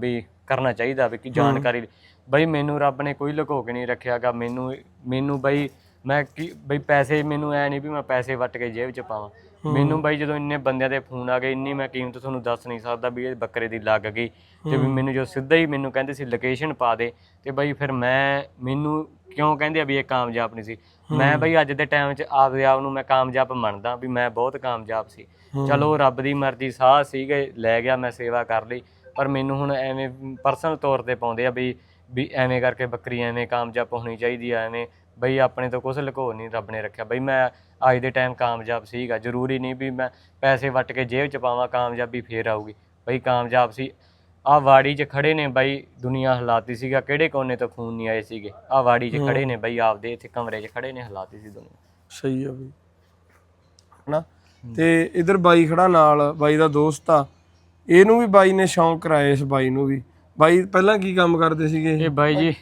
ਵੀ ਕਰਨਾ ਚਾਹੀਦਾ ਵੀ ਕੀ ਜਾਣਕਾਰੀ ਬਾਈ ਮੈਨੂੰ ਰੱਬ ਨੇ ਕੋਈ ਲੁਕੋ ਕੇ ਨਹੀਂ ਰੱਖਿਆਗਾ ਮੈਨੂੰ ਮੈਨੂੰ ਬਾਈ ਮੈਂ ਕੀ ਬਈ ਪੈਸੇ ਮੈਨੂੰ ਐ ਨਹੀਂ ਵੀ ਮੈਂ ਪੈਸੇ ਵੱਟ ਕੇ ਜੇਬ 'ਚ ਪਾਵਾਂ। ਮੈਨੂੰ ਬਾਈ ਜਦੋਂ ਇੰਨੇ ਬੰਦਿਆਂ ਦੇ ਫੋਨ ਆ ਗਏ ਇੰਨੀ ਮੈਂ ਕੀਮਤ ਤੁਹਾਨੂੰ ਦੱਸ ਨਹੀਂ ਸਕਦਾ ਵੀ ਇਹ ਬੱਕਰੇ ਦੀ ਲੱਗ ਗਈ ਤੇ ਵੀ ਮੈਨੂੰ ਜੋ ਸਿੱਧਾ ਹੀ ਮੈਨੂੰ ਕਹਿੰਦੇ ਸੀ ਲੋਕੇਸ਼ਨ ਪਾ ਦੇ ਤੇ ਬਾਈ ਫਿਰ ਮੈਂ ਮੈਨੂੰ ਕਿਉਂ ਕਹਿੰਦੇ ਆ ਵੀ ਇਹ ਕਾਮਯਾਬ ਨਹੀਂ ਸੀ? ਮੈਂ ਬਾਈ ਅੱਜ ਦੇ ਟਾਈਮ 'ਚ ਆਪਦੇ ਆਪ ਨੂੰ ਮੈਂ ਕਾਮਯਾਬ ਮੰਨਦਾ ਵੀ ਮੈਂ ਬਹੁਤ ਕਾਮਯਾਬ ਸੀ। ਚਲੋ ਰੱਬ ਦੀ ਮਰਜ਼ੀ ਸਾਹ ਸੀਗੇ ਲੈ ਗਿਆ ਮੈਂ ਸੇਵਾ ਕਰ ਲਈ ਪਰ ਮੈਨੂੰ ਹੁਣ ਐਵੇਂ ਪਰਸਨਲ ਤੌਰ ਤੇ ਪਾਉਂਦੇ ਆ ਵੀ ਵੀ ਐਵੇਂ ਕਰਕੇ ਬੱਕਰੀ ਐਵੇਂ ਕਾਮਯਾਬ ਹੋਣੀ ਚਾਹੀਦੀ ਆ ਐਵੇਂ ਬਈ ਆਪਣੇ ਤੋਂ ਕੁਝ ਲੁਕੋ ਨਹੀਂ ਰੱਬ ਨੇ ਰੱਖਿਆ। ਬਈ ਮੈਂ ਅੱਜ ਦੇ ਟਾਈਮ ਕਾਮਯਾਬ ਸੀਗਾ। ਜ਼ਰੂਰੀ ਨਹੀਂ ਵੀ ਮੈਂ ਪੈਸੇ ਵੱਟ ਕੇ ਜੇਬ 'ਚ ਪਾਵਾਂ ਕਾਮਯਾਬੀ ਫੇਰ ਆਊਗੀ। ਬਈ ਕਾਮਯਾਬ ਸੀ। ਆ ਵਾੜੀ 'ਚ ਖੜੇ ਨੇ ਬਾਈ ਦੁਨੀਆ ਹਲਾਤੀ ਸੀਗਾ। ਕਿਹੜੇ ਕੋਨੇ ਤੋਂ ਫੋਨ ਨਹੀਂ ਆਏ ਸੀਗੇ? ਆ ਵਾੜੀ 'ਚ ਖੜੇ ਨੇ ਬਾਈ ਆਪਦੇ ਇੱਥੇ ਕਮਰੇ 'ਚ ਖੜੇ ਨੇ ਹਲਾਤੀ ਸੀ ਦੁਨੀਆ। ਸਹੀ ਆ ਬਈ। ਹਨਾ? ਤੇ ਇਧਰ ਬਾਈ ਖੜਾ ਨਾਲ ਬਾਈ ਦਾ ਦੋਸਤ ਆ। ਇਹਨੂੰ ਵੀ ਬਾਈ ਨੇ ਸ਼ੌਂਕ ਕਰਾਇਆ ਇਸ ਬਾਈ ਨੂੰ ਵੀ। ਬਾਈ ਪਹਿਲਾਂ ਕੀ ਕੰਮ ਕਰਦੇ ਸੀਗੇ ਇਹ? ਬਾਈ ਜੀ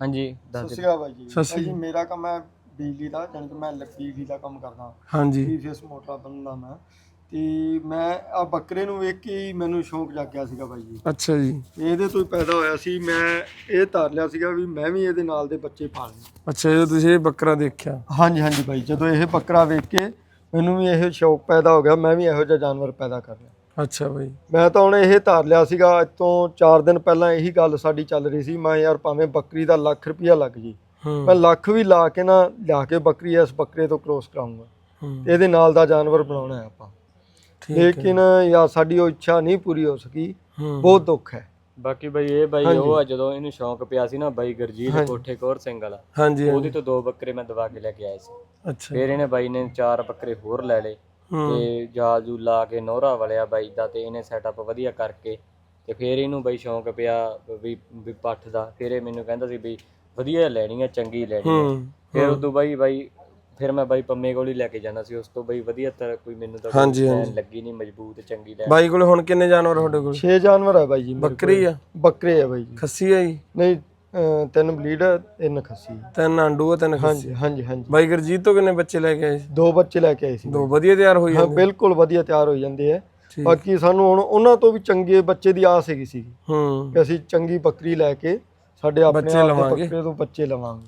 ਹਾਂਜੀ ਦੱਸ ਦਿਓ। ਸਸਿਆ ਬਾਈ ਜੀ। ਸਤਿ ਸ਼੍ਰੀ ਭਾਈ ਜੀ ਮੇਰਾ ਕੰਮ ਹੈ ਬਿਜਲੀ ਦਾ ਜਾਣੀ ਕਿ ਮੈਂ ਬਿਜਲੀ ਦਾ ਕੰਮ ਕਰਦਾ। ਹਾਂਜੀ। ਪੀਵੀਐਸ ਮੋਟਰਾਂ ਬੰਨਦਾ ਮੈਂ। ਤੇ ਮੈਂ ਆ ਬੱਕਰੇ ਨੂੰ ਵੇਖ ਕੇ ਹੀ ਮੈਨੂੰ ਸ਼ੌਂਕ ਜਾਗਿਆ ਸੀਗਾ ਬਾਈ ਜੀ। ਅੱਛਾ ਜੀ। ਇਹਦੇ ਤੋਂ ਹੀ ਪੈਦਾ ਹੋਇਆ ਸੀ ਮੈਂ ਇਹ ਧਾਰ ਲਿਆ ਸੀਗਾ ਵੀ ਮੈਂ ਵੀ ਇਹਦੇ ਨਾਲ ਦੇ ਬੱਚੇ ਪਾਲਣੇ ਅੱਛਾ ਜਦੋਂ ਤੁਸੀਂ ਇਹ ਬੱਕਰਾ ਦੇਖਿਆ? ਹਾਂਜੀ ਹਾਂਜੀ ਬਾਈ ਜਦੋਂ ਇਹ ਬੱਕਰਾ ਵੇਖ ਕੇ ਮੈਨੂੰ ਵੀ ਇਹ ਸ਼ੌਂਕ ਪੈਦਾ ਹੋ ਗਿਆ ਮੈਂ ਵੀ ਇਹੋ ਜਿਹਾ ਜਾਨਵਰ ਪੈਦਾ ਕਰ ਲਿਆ। ਅੱਛਾ ਬਾਈ। ਮੈਂ ਤਾਂ ਹੁਣ ਇਹ ਧਾਰ ਲਿਆ ਸੀਗਾ ਅੱਜ ਤੋਂ 4 ਦਿਨ ਪਹਿਲਾਂ ਇਹੀ ਗੱਲ ਸਾਡੀ ਚੱਲ ਰਹੀ ਸੀ ਮੈਂ ਯਾਰ ਭਾਵੇਂ ਬੱਕਰੀ ਦਾ ਲੱਖ ਰੁਪਇਆ ਲੱਗ ਜੀ ਮੈਂ ਲੱਖ ਵੀ ਲਾ ਕੇ ਨਾ ਲਿਆ ਕੇ ਬੱਕਰੀ ਇਸ ਬੱਕਰੇ ਤੋਂ ਕ੍ਰੋਸ ਕਰਾਉਂਗਾ ਇਹਦੇ ਨਾਲ ਦਾ ਜਾਨਵਰ ਬਣਾਉਣਾ ਹੈ ਆਪਾਂ। ਠੀਕ ਹੈ। ਲੇਕਿਨ ਯਾ ਸਾਡੀ ਉਹ ਇੱਛਾ ਨਹੀਂ ਪੂਰੀ ਹੋ ਸਕੀ। ਬਹੁਤ ਦੁੱਖ ਹੈ। ਬਾਕੀ ਬਾਈ ਇਹ ਬਾਈ। ਉਹ ਆ ਜਦੋਂ ਇਹਨੂੰ ਸ਼ੌਂਕ ਪਿਆ ਸੀ ਨਾ ਬਾਈ ਗੁਰਜੀਤ ਹਾਂਜੀ। ਕੋਠੇ ਕੋਰ ਸਿੰਘ ਵਾਲਾ। ਉਹਦੇ ਤੋਂ ਦੋ ਬੱਕਰੇ ਮੈਂ ਦਵਾ ਕੇ ਲੈ ਕੇ ਆਇਆ ਸੀ। ਅੱਛਾ। ਫਿਰ ਇਹਨੇ ਬਾਈ ਨੇ ਚਾਰ ਬੱਕਰੇ ਹੋਰ ਲੈ ਲਏ। ਤੇ ਜਾਲ ਜੂ ਲਾ ਕੇ ਨੋਹਰਾ ਵਲਿਆ ਬਾਈ ਦਾ ਤੇ ਇਹਨੇ ਸੈਟਅਪ ਵਧੀਆ ਕਰਕੇ। ਤੇ ਫਿਰ ਇਹਨੂੰ ਬਾਈ ਸ਼ੌਂਕ ਪਿਆ ਵੀ ਵੀ ਪੱਠ ਦਾ। ਫਿਰ ਇਹ ਮੈਨੂੰ ਕਹਿੰਦਾ ਸੀ ਵੀ ਵਧੀਆ ਲੈਣੀ ਆ ਚੰਗੀ ਲੈਣੀ ਆ। ਹੂੰ ਫਿਰ ਉਦੋਂ ਬਾਈ ਬਾਈ ਫਿਰ ਮੈਂ ਬਾਈ ਪੰਮੇ ਕੋਲ ਹੀ ਲੈ ਕੇ ਜਾਣਾ ਸੀ। ਉਸ ਤੋਂ ਬਾਈ ਵਧੀਆ ਤਰ੍ਹਾਂ ਕੋਈ ਮੈਨੂੰ ਤਾਂ ਹਾਂਜੀ, ਕੋਈ ਹਾਂਜੀ। ਲੈਣ ਲੱਗੀ ਨਹੀਂ ਮਜ਼ਬੂਤ ਚੰਗੀ ਲੈ ਬਾਈ ਕੋਲ ਹੁਣ ਕਿੰਨੇ ਜਾਨਵਰ ਤੁਹਾਡੇ ਕੋਲ? 6 ਜਾਨਵਰ ਹੈ ਬਾਈ ਜੀ ਮੇਰੇ ਬੱਕਰੀ ਆ? ਕੋਲ। ਬੱਕਰੇ ਆ ਬਾਈ ਜੀ। ਖੱਸੀ ਆ ਜੀ? ਨਹੀਂ ਅਹ ਤਿੰਨ ਬਲੀਡ ਆ, ਤਿੰਨ ਖੱਸੀ। ਆ। ਤਿੰਨ ਆਂਡੂ ਆ ਤਿੰਨ ਖੱਸੀ? ਹਾਂਜੀ ਹਾਂਜੀ ਹਾਂਜੀ। ਬਾਈ ਗੁਰਜੀਤ ਤੋਂ ਕਿੰਨੇ ਬੱਚੇ ਲੈ ਕੇ ਆਏ ਸੀ? ਦੋ ਬੱਚੇ ਲੈ ਕੇ ਆਏ ਸੀ। ਦੋ ਵਧੀਆ ਤਿਆਰ ਹੋਈ ਹਾਂ ਜਾਂਦੇ ਬਿਲਕੁਲ ਵਧੀਆ ਤਿਆਰ ਹੋ ਜਾਂਦੇ ਆ। ਠੀਕ। ਬਾਕੀ ਸਾਨੂੰ ਹੁਣ ਉਹਨਾਂ ਤੋਂ ਵੀ ਚੰਗੇ ਬੱਚੇ ਦੀ ਆਸ ਹੈਗੀ ਸੀ ਹੂੰ। ਕਿ ਅਸੀਂ ਚੰਗੀ ਬੱਕਰੀ ਲੈ ਕੇ ਸਾਡੇ ਆਪਣੇ ਬੱਚੇ ਆਪ ਦੇ ਲਵਾਂਗੇ। ਬੱਕਰੇ ਤੋਂ ਬੱਚੇ ਲਵਾਂਗੇ।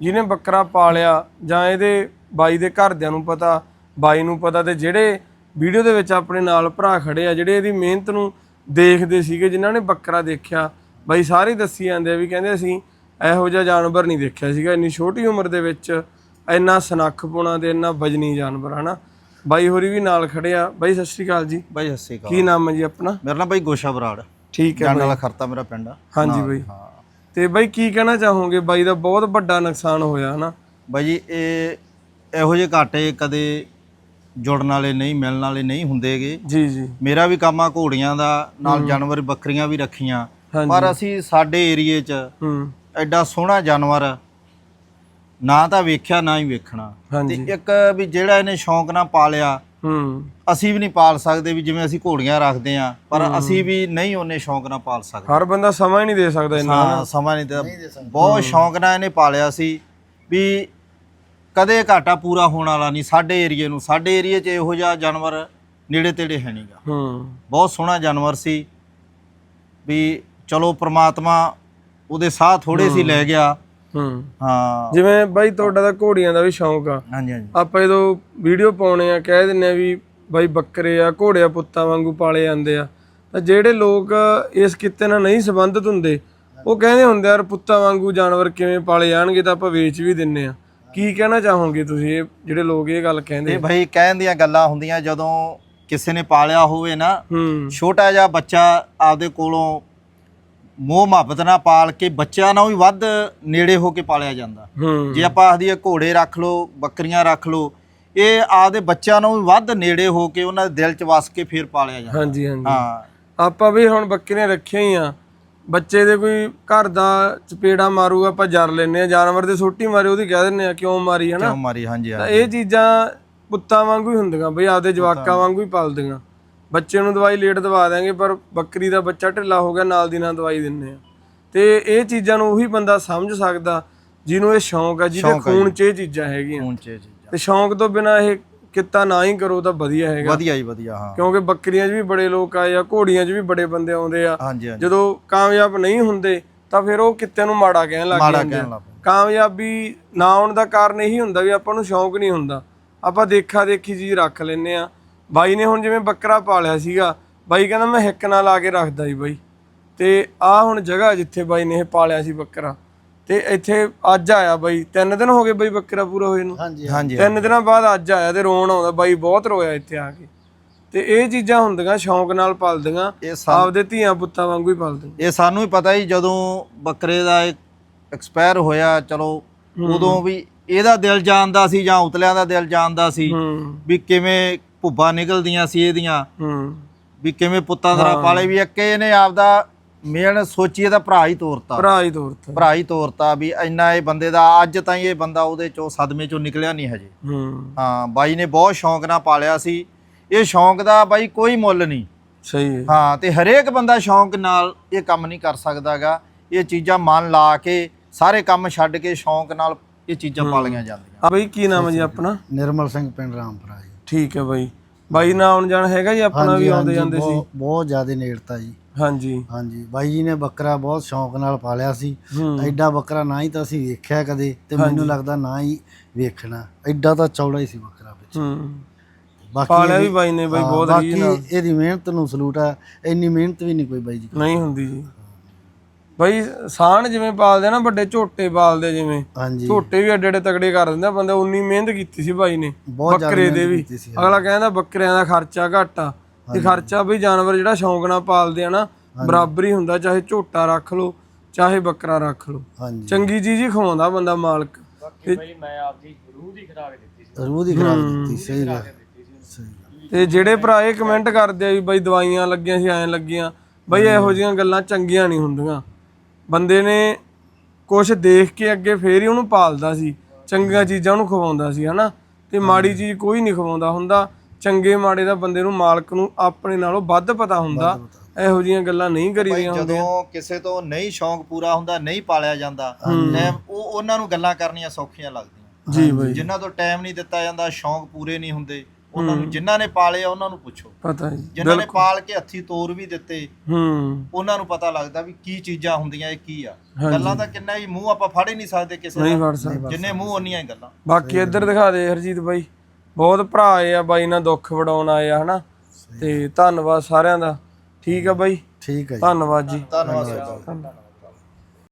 ਜਿਹਨੇ ਬੱਕਰਾ ਪਾਲਿਆ ਜਾਂ ਇਹਦੇ ਬਾਈ ਦੇ ਘਰਦਿਆਂ ਨੂੰ ਪਤਾ ਬਾਈ ਨੂੰ ਪਤਾ ਤੇ ਜਿਹੜੇ ਵੀਡੀਓ ਦੇ ਵਿੱਚ ਆਪਣੇ ਨਾਲ ਭਰਾ ਖੜੇ ਆ ਜਿਹੜੇ ਇਹਦੀ ਮਿਹਨਤ ਨੂੰ ਦੇਖਦੇ ਸੀਗੇ ਜਿਨ੍ਹਾਂ ਨੇ ਬੱਕਰਾ ਦੇਖਿਆ ਬਾਈ ਸਾਰੇ ਦੱਸੀ ਜਾਂਦੇ ਆ ਵੀ ਕਹਿੰਦੇ ਅਸੀਂ ਇਹੋ ਜਿਹਾ ਜਾਨਵਰ ਨਹੀਂ ਦੇਖਿਆ ਸੀਗਾ। ਇੰਨੀ ਛੋਟੀ ਉਮਰ ਦੇ ਵਿੱਚ ਇੰਨਾ ਸਨੱਖਪੁਣਾ ਤੇ ਇੰਨਾ ਵਜਨੀ ਜਾਨਵਰ ਹਨਾ? ਬਾਈ ਹੋਰੀ ਵੀ ਨਾਲ ਖੜੇ ਆ। ਬਾਈ ਸਤਿ ਸ਼੍ਰੀ ਅਕਾਲ ਜੀ। ਬਾਈ ਸਤਿ ਸ਼੍ਰੀ ਅਕਾਲ। ਕੀ ਨਾਮ ਹੈ ਜੀ ਆਪਣਾ? ਮੇਰਾ ਨਾਮ ਬਾਈ ਗੋਸ਼ਾ ਬਰਾੜ। ਠੀਕ ਹੈ ਵਾਲਾ ਖਰਤਾ ਮੇਰਾ ਪਿੰਡ ਆ। ਹਾਂਜੀ ਬਾਈ। ਹਾਂ। ਤੇ ਬਾਈ ਕੀ ਕਹਿਣਾ ਚਾਹੋਗੇ? ਬਾਈ ਦਾ ਬਹੁਤ ਵੱਡਾ ਨੁਕਸਾਨ ਹੋਇਆ ਹਨਾ? ਬਾਈ ਜੀ ਇਹ ਇਹੋ ਜਿਹੇ ਘਾਟੇ ਕਦੇ ਜੁੜਨ ਵਾਲੇ ਨਹੀਂ ਮਿਲਣ ਵਾਲੇ ਨਹੀਂ ਹੁੰਦੇਗੇ ਜੀ ਜੀ। ਮੇਰਾ ਵੀ ਕੰਮ ਆ ਘੋੜੀਆਂ ਦਾ ਨਾਲ ਜਾਨਵਰ ਬੱਕਰੀਆਂ ਵੀ ਰੱਖੀਆਂ। ਪਰ ਅਸੀਂ ਸਾਡੇ ਏਰੀਏ 'ਚ ਹੂੰ। ਐਡਾ ਸੋਹਣਾ ਜਾਨਵਰ ਨਾ ਤਾਂ ਵੇਖਿਆ ਨਾ ਹੀ ਵੇਖਣਾ। ਤੇ ਇੱਕ ਵੀ ਜਿਹੜਾ ਇਹਨੇ ਸ਼ੌਂਕ ਨਾਲ ਪਾਲਿਆ ਹੂੰ। ਅਸੀਂ ਵੀ ਨਹੀਂ ਪਾਲ ਸਕਦੇ ਵੀ ਜਿਵੇਂ ਅਸੀਂ ਘੋੜੀਆਂ ਰੱਖਦੇ ਆ ਪਰ ਅਸੀਂ ਵੀ ਨਹੀਂ ਉਹਨੇ ਸ਼ੌਂਕ ਨਾਲ ਪਾਲ ਸਕਦੇ। ਹਰ ਬੰਦਾ ਸਮਾਂ ਹੀ ਨਹੀਂ ਦੇ ਸਕਦਾ ਇੰਨਾ ਹਾਂ ਸਮਾਂ ਨਹੀਂ ਤੇ ਬਹੁਤ ਸ਼ੌਂਕ ਨਾਲ ਇਹਨੇ ਪਾਲਿਆ ਸੀ ਵੀ ਕਦੇ ਘਾਟਾ ਪੂਰਾ ਹੋਣ ਵਾਲਾ ਨਹੀਂ ਸਾਡੇ ਏਰੀਏ ਨੂੰ। ਸਾਡੇ ਏਰੀਏ 'ਚ ਇਹੋ ਜਿਹਾ ਜਾਨਵਰ ਨੇੜੇ ਤੇੜੇ ਹੈ ਨਹੀਂਗਾ ਹੂੰ। ਬਹੁਤ ਸੋਹਣਾ ਜਾਨਵਰ ਸੀ ਵੀ ਚਲੋ ਪ੍ਰਮਾਤਮਾ ਉਹਦੇ ਸਾਹ ਥੋੜੇ ਸੀ ਲੈ ਗਿਆ। ਹੂੰ। ਹਾਂ। ਜਿਵੇਂ ਬਾਈ ਤੁਹਾਡਾ ਤਾਂ ਘੋੜੀਆਂ ਦਾ ਵੀ ਸ਼ੌਂਕ ਆ। ਹਾਂਜੀ ਹਾਂਜੀ। ਆਪਾਂ ਜਦੋਂ ਵੀਡੀਓ ਪਾਉਣੇ ਆ ਕਹਿ ਦਿੰਨੇ ਆ ਵੀ ਬਾਈ ਬੱਕਰੇ ਆ ਘੋੜਿਆਂ ਪੁੱਤਾਂ ਵਾਂਗੂ ਪਾਲੇ ਜਾਂਦੇ ਆ। ਤਾਂ ਜਿਹੜੇ ਲੋਕ ਇਸ ਕਿੱਤੇ ਨਾਲ ਨਹੀਂ ਸੰਬੰਧਿਤ ਹੁੰਦੇ ਉਹ ਕਹਿੰਦੇ ਹੁੰਦੇ ਆ ਯਾਰ ਪੁੱਤਾਂ ਵਾਂਗੂ ਜਾਨਵਰ ਕਿਵੇਂ ਪਾਲੇ ਜਾਣਗੇ ਤਾਂ ਆਪਾਂ ਵੇਚ ਵੀ ਦਿੰਨੇ ਆ। ਕੀ ਕਹਿਣਾ ਚਾਹੋਗੇ ਤੁਸੀਂ? ਇਹ ਜਿਹੜੇ ਲੋਕ ਇਹ ਗੱਲ ਕਹਿੰਦੇ ਇਹ ਭਾਈ ਕਹਿਣ ਦੀਆਂ ਗੱਲਾਂ ਹੁੰਦੀਆਂ ਜਦੋਂ ਕਿਸੇ ਨੇ ਪਾਲਿਆ ਹੋਵੇ ਨਾ ਛੋਟਾ ਜਿਹਾ ਬੱਚਾ ਆਪਦੇ ਕੋਲੋਂ ਮੋਹ ਮੁਹੱਬਤ ਨਾਲ ਪਾਲ ਕੇ ਬੱਚਿਆਂ ਨਾਲ ਵੀ ਵੱਧ ਨੇੜੇ ਹੋ ਕੇ ਪਾਲਿਆ ਜਾਂਦਾ। ਹੂੰ। ਜੇ ਆਪਾਂ ਆਖਦੀਏ ਘੋੜੇ ਰੱਖ ਲਓ ਬੱਕਰੀਆਂ ਰੱਖ ਲਓ ਇਹ ਆਪਦੇ ਬੱਚਿਆਂ ਨੂੰ ਵੀ ਵੱਧ ਨੇੜੇ ਹੋ ਕੇ ਉਹਨਾਂ ਦੇ ਦਿਲ 'ਚ ਵਸ ਕੇ ਫੇਰ ਪਾਲਿਆ ਜਾਂਦਾ। ਹਾਂਜੀ ਹਾਂਜੀ। ਹਾਂ। ਆਪਾਂ ਵੀ ਹੁਣ ਬੱਕਰੀਆਂ ਰੱਖੀਆਂ ਹੀ ਆ। ਬੱਚੇ ਦੇ ਕੋਈ ਘਰ ਦਾ ਚਪੇੜਾ ਮਾਰੂਗਾ ਆਪਾਂ ਜਰ ਲੈਨੇ ਆ। ਜਾਨਵਰ ਦੇ ਸੋਟੀ ਮਾਰੇ ਉਹਦੀ ਕਹਿ ਦਿੰਨੇ ਆ ਕਿਉਂ ਮਾਰੀ ਹਨਾ? ਕਿਉਂ ਮਾਰੀ ਹਾਂਜੀ ਤਾਂ ਹਾਂਜੀ। ਇਹ ਚੀਜ਼ਾਂ ਪੁੱਤਾਂ ਵਾਂਗੂ ਹੀ ਹੁੰਦੀਆਂ ਬਈ ਆਪਦੇ ਜਵਾਕਾਂ ਵਾਂਗੂ ਹੀ ਪਾਲਦੀਆਂ। ਬੱਚੇ ਨੂੰ ਦਵਾਈ ਲੇਟ ਦਵਾ ਦਾਂਗੇ ਪਰ ਬੱਕਰੀ ਦਾ ਬੱਚਾ ਢਿੱਲਾ ਹੋ ਗਿਆ ਨਾਲ ਦੀ ਨਾਲ ਦਵਾਈ ਦਿੰਨੇ ਆ ਤੇ ਇਹ ਚੀਜ਼ਾਂ ਨੂੰ ਉਹੀ ਬੰਦਾ ਸਮਝ ਸਕਦਾ ਜਿਹਨੂੰ ਇਹ ਸ਼ੌਂਕ ਆ ਜਿਹਦੇ ਖੂਨ 'ਚ ਇਹ ਚੀਜ਼ਾਂ ਹੈਗੀਆਂ। ਖੂਨ 'ਚ ਇਹ ਚੀਜ਼ਾਂ। ਤੇ ਸ਼ੌਂਕ ਤੋਂ ਬਿਨਾ ਇਹ ਕਿੱਤਾ ਨਾ ਹੀ ਕਰੋ ਤਾਂ ਵਧੀਆ ਹੈਗਾ। ਵਧੀਆ ਜੀ ਵਧੀਆ ਹਾਂ। ਕਿਉਂਕਿ ਬੱਕਰੀਆਂ 'ਚ ਵੀ ਬੜੇ ਲੋਕ ਆਏ ਆ ਘੋੜੀਆਂ 'ਚ ਵੀ ਬੜੇ ਬੰਦੇ ਆਉਂਦੇ ਆ। ਹਾਂਜੀ ਹਾਂਜੀ। ਜਦੋਂ ਕਾਮਯਾਬ ਨਹੀਂ ਹੁੰਦੇ ਤਾਂ ਫਿਰ ਉਹ ਕਿੱਤੇ ਨੂੰ ਮਾੜਾ ਕਹਿਣ ਲੱਗ ਮਾੜਾ ਜਾਂਦੇ ਕਹਿਣ ਲੱਗ ਪੈਂਦੇ। ਕਾਮਯਾਬੀ ਨਾ ਆਉਣ ਦਾ ਕਾਰਨ ਇਹੀ ਹੁੰਦਾ ਵੀ ਆਪਾਂ ਨੂੰ ਸ਼ੌਂਕ ਨਹੀਂ ਹੁੰਦਾ। ਆਪਾਂ ਦੇਖਾ ਦੇਖੀ ਚੀਜ਼ ਰੱਖ ਲੈਨੇ ਆ। ਬਾਈ ਨੇ ਹੁਣ ਜਿਵੇਂ ਬੱਕਰਾ ਪਾਲਿਆ ਸੀਗਾ ਬਾਈ ਕਹਿੰਦਾ ਮੈਂ ਹਿੱਕ ਨਾਲ ਲਾ ਕੇ ਰੱਖਦਾ ਸੀ ਬਾਈ। ਤੇ ਆ ਹੁਣ ਜਗ੍ਹਾ ਜਿੱਥੇ ਬਾਈ ਨੇ ਇਹ ਪਾਲਿਆ ਸੀ ਬੱਕਰਾ। ਤੇ ਇੱਥੇ ਅੱਜ ਆਇਆ ਬਾਈ। ਤਿੰਨ ਦਿਨ ਹੋ ਗਏ ਬਾਈ ਬੱਕਰਾ ਪੂਰਾ ਹੋਏ ਨੂੰ। ਹਾਂਜੀ ਤਿੰਨ ਦਿਨਾਂ ਬਾਅਦ ਅੱਜ ਆਇਆ ਤੇ ਰੋਣ ਆਉਂਦਾ। ਬਾਈ ਬਹੁਤ ਰੋਇਆ ਇੱਥੇ ਆ ਕੇ। ਤੇ ਇਹ ਚੀਜ਼ਾਂ ਹੁੰਦੀਆਂ ਸ਼ੌਂਕ ਨਾਲ ਪਾਲਦੀਆਂ ਆਪਦੇ ਧੀਆਂ ਪੁੱਤਾਂ ਵਾਂਗੂ ਹੀ ਪਾਲਦੀਆਂ। ਇਹ ਸਾਨੂੰ ਵੀ ਪਤਾ ਹੀ ਜਦੋਂ ਬੱਕਰੇ ਦਾ ਐਕਸਪਾਇਰ ਹੋਇਆ ਚਲੋ ਉਦੋਂ ਵੀ ਇਹਦਾ ਦਿਲ ਜਾਣਦਾ ਸੀ ਜਾਂ ਉਤਲਿਆਂ ਦਾ ਦਿਲ ਜਾਣਦਾ ਸੀ ਹੂੰ। ਵੀ ਕਿਵੇਂ ਭੁੱਬਾਂ ਨਿਕਲਦੀਆਂ ਸੀ ਇਹਦੀਆਂ। ਹੂੰ। ਵੀ ਕਿਵੇਂ ਪੁੱਤਾਂ ਦਾ ਪਾਲੇ ਵੀ ਇੱਕ ਇਹਨੇ ਆਪਦਾ ਮੇਨ ਸੋਚੀ ਇਹਦਾ ਭਰਾ ਹੀ ਤੋਰਤਾ। ਭਰਾ ਹੀ ਤੋਰਤਾ। ਭਰਾ ਹੀ ਤੋਰਤਾ ਵੀ ਇੰਨਾ ਇਹ ਬੰਦੇ ਦਾ ਅੱਜ ਤਾਈਂ ਇਹ ਬੰਦਾ ਉਹਦੇ ਚੋਂ ਸਦਮੇ ਚੋਂ ਨਿਕਲਿਆ ਨਹੀਂ ਹਜੇ। ਹੂੰ। ਹਾਂ ਬਾਈ ਨੇ ਬਹੁਤ ਸ਼ੌਂਕ ਨਾਲ ਪਾਲਿਆ ਸੀ। ਇਹ ਸ਼ੌਂਕ ਦਾ ਬਾਈ ਕੋਈ ਮੁੱਲ ਨਹੀਂ। ਸਹੀ ਹੈ। ਹਾਂ ਤੇ ਹਰੇਕ ਬੰਦਾ ਸ਼ੌਂਕ ਨਾਲ ਇਹ ਕੰਮ ਨਹੀਂ ਕਰ ਸਕਦਾਗਾ। ਇਹ ਚੀਜ਼ਾਂ ਮਨ ਲਾ ਕੇ ਸਾਰੇ ਕੰਮ ਛੱਡ ਕੇ ਸ਼ੌਂਕ ਨਾਲ ਇਹ ਚੀਜ਼ਾਂ ਪਾਲੀਆਂ ਜਾਂਦੀਆਂ। ਆ ਬਈ ਕੀ ਨਾਮ ਹੈ ਜੀ ਆਪਣਾ? ਨਿਰਮਲ ਸਿੰਘ ਪਿੰਡ ਰਾਮਪੁਰਾ ਜੀ। ਠੀਕ ਹੈ ਬਾਈ। ਬਾਈ ਨਾਲ ਆਉਣ ਜਾਣ ਹੈਗਾ ਜੀ ਆਪਣਾ ਵੀ ਆਉਂਦੇ ਜਾਂਦੇ ਸੀ? ਬਹੁਤ ਜ਼ਿਆਦਾ ਨੇੜਤਾ ਜੀ। ਹਾਂਜੀ। ਹਾਂਜੀ ਬਾਈ ਜੀ ਨੇ ਬੱਕਰਾ ਬਹੁਤ ਸ਼ੌਂਕ ਨਾਲ ਪਾਲਿਆ ਸੀ। ਹੂੰ। ਐਡਾ ਬੱਕਰਾ ਨਾ ਹੀ ਤਾਂ ਅਸੀਂ ਵੇਖਿਆ ਕਦੇ ਤੇ ਮੈਨੂੰ ਲੱਗਦਾ ਨਾ ਹੀ ਵੇਖਣਾ। ਐਡਾ ਤਾਂ ਚੌੜਾ ਹੀ ਸੀ ਬੱਕਰਾ ਵਿੱਚ। ਹੂੰ। ਬਾਕੀ ਪਾਲਿਆ ਵੀ ਬਾਈ ਨੇ ਬਾਈ ਹਾਂ, ਬਹੁਤ ਬਾਕੀ ਰੀਝ ਨਾਲ ਇਹਦੀ ਮਿਹਨਤ ਨੂੰ ਸਲੂਟ ਆ। ਇੰਨੀ ਮਿਹਨਤ ਵੀ ਨਹੀਂ ਕੋਈ ਬਾਈ ਜੀ ਨਹੀਂ ਹੁੰਦੀ ਜੀ। ਬਾਈ ਸਾਣ ਜਿਵੇਂ ਪਾਲਦੇ ਨਾ ਵੱਡੇ ਝੋਟੇ ਪਾਲਦੇ ਜਿਵੇਂ। ਹਾਂਜੀ। ਝੋਟੇ ਵੀ ਐਡੇ ਐਡੇ ਤਗੜੇ ਕਰ ਦਿੰਦੇ ਆ ਬੰਦੇ ਉਨੀ ਮਿਹਨਤ ਕੀਤੀ ਸੀ ਬਾਈ ਨੇ। ਬੱਕਰੇ ਦੇ ਵੀ। ਅਗਲਾ ਕਹਿੰਦਾ ਬੱਕਰਿਆਂ ਦਾ ਖਰਚਾ ਘੱਟ ਆ। ਤੇ ਖਰਚਾ ਬਈ ਜਾਨਵਰ ਜਿਹੜਾ ਸ਼ੌਂਕ ਨਾਲ ਪਾਲਦੇ ਆ ਨਾ ਬਰਾਬਰ ਹੀ ਹੁੰਦਾ ਚਾਹੇ ਝੋਟਾ ਰੱਖ ਲਓ ਚਾਹੇ ਬੱਕਰਾ ਰੱਖ ਲਓ। ਹਾਂਜੀ। ਚੰਗੀ ਚੀਜ਼ ਹੀ ਖਵਾਉਂਦਾ ਬੰਦਾ ਮਾਲਕ। ਬਾਕੀ ਬਈ ਮੈਂ ਆਪਦੀ ਰੂਹ ਦੀ ਖਰਾਕ ਦਿੱਤੀ ਸੀ। ਰੂਹ ਦੀ ਖਰਾਬ ਦਿੱਤੀ ਸਹੀ ਗੱਲ। ਸਹੀ ਗੱਲ। ਤੇ ਜਿਹੜੇ ਭਰਾ ਇਹ ਕਮੈਂਟ ਕਰਦੇ ਆ ਵੀ ਬਈ ਦਵਾਈਆਂ ਲੱਗੀਆਂ ਸੀ ਐਂ ਲੱਗੀਆਂ। ਬਈ ਇਹੋ ਜਿਹੀਆਂ ਗੱਲਾਂ ਚੰਗੀਆਂ ਨਹੀਂ ਹੁੰਦੀਆਂ। ਬੰਦੇ ਨੇ ਕੁਝ ਦੇਖ ਕੇ ਅੱਗੇ ਫੇਰ ਹੀ ਉਹਨੂੰ ਪਾਲਦਾ ਸੀ ਚੰਗੀਆਂ ਚੀਜ਼ਾਂ ਉਹਨੂੰ ਖਵਾਉਂਦਾ ਸੀ ਹਨਾ? ਤੇ ਮਾੜੀ ਚੀਜ਼ ਕੋਈ ਨਹੀਂ ਖਵਾਉਂਦਾ ਹੁੰਦਾ। ਚੰਗੇ ਮਾੜੇ ਦਾ ਬੰਦੇ ਨੂੰ ਮਾਲਕ ਨੂੰ ਆਪਣੇ ਨਾਲੋਂ ਵੱਧ ਪਤਾ ਹੁੰਦਾ। ਇਹੋ ਜੀਆਂ ਗੱਲਾਂ ਨਹੀਂ ਕਰੀਦੀਆਂ ਹੁੰਦੀਆਂ। ਜਦੋਂ ਕਿਸੇ ਤੋਂ ਨਹੀਂ ਸ਼ੌਂਕ ਪੂਰਾ ਹੁੰਦਾ ਨਹੀਂ ਪਾਲਿਆ ਜਾਂਦਾ ਟਾਈਮ ਉਹ ਉਹਨਾਂ ਨੂੰ ਗੱਲਾਂ ਕਰਨੀਆਂ ਸੌਖੀਆਂ ਲੱਗਦੀਆਂ। ਜੀ ਬਾਈ। ਜਿਨ੍ਹਾਂ ਤੋਂ ਟਾਈਮ ਨਹੀਂ ਦਿੱਤਾ ਜਾਂਦਾ ਸ਼ੌਂਕ ਪੂਰੇ ਨਹੀਂ ਹੁੰਦੇ। ਉਹਨਾਂ ਨੂੰ ਜਿਨ੍ਹਾਂ ਨੇ ਪਾਲੇ ਆ ਉਹਨਾਂ ਨੂੰ ਪੁੱਛੋ। ਪਤਾ ਜੀ ਜਿਨ੍ਹਾਂ ਨੇ ਪਾਲ ਕੇ ਹੱਥੀ ਤੋਰ ਵੀ ਦਿੱਤੇ ਹੂੰ। ਉਹਨਾਂ ਨੂੰ ਪਤਾ ਲੱਗਦਾ ਵੀ ਕੀ ਚੀਜ਼ਾਂ ਹੁੰਦੀਆਂ ਇਹ ਕੀ ਆ। ਗੱਲਾਂ ਤਾਂ ਕਿੰਨਾ ਹੀ ਮੂੰਹ ਆਪਾਂ ਫੜ ਹੀ ਨਹੀਂ ਸਕਦੇ ਕਿਸੇ ਨਹੀਂ ਦਾ ਫੜ ਸਕਦਾ। ਜਿੰਨੇ ਮੂੰਹ ਉਨੀਆਂ ਹੀ ਗੱਲਾਂ। ਬਾਕੀ ਇੱਧਰ ਦਿਖਾ ਦੇ ਹਰਜੀਤ ਬਾਈ। ਬਹੁਤ ਭਰਾ ਆਏ ਆ ਬਾਈ ਨਾਲ ਦੁੱਖ ਵਡਾਉਣ ਆਏ ਆ ਹਨਾ? ਤੇ ਧੰਨਵਾਦ ਸਾਰਿਆਂ ਦਾ। ਠੀਕ ਆ ਬਾਈ। ਠੀਕ ਹੈ ਜੀ। ਧੰਨਵਾਦ ਜੀ। ਧੰਨਵਾਦ।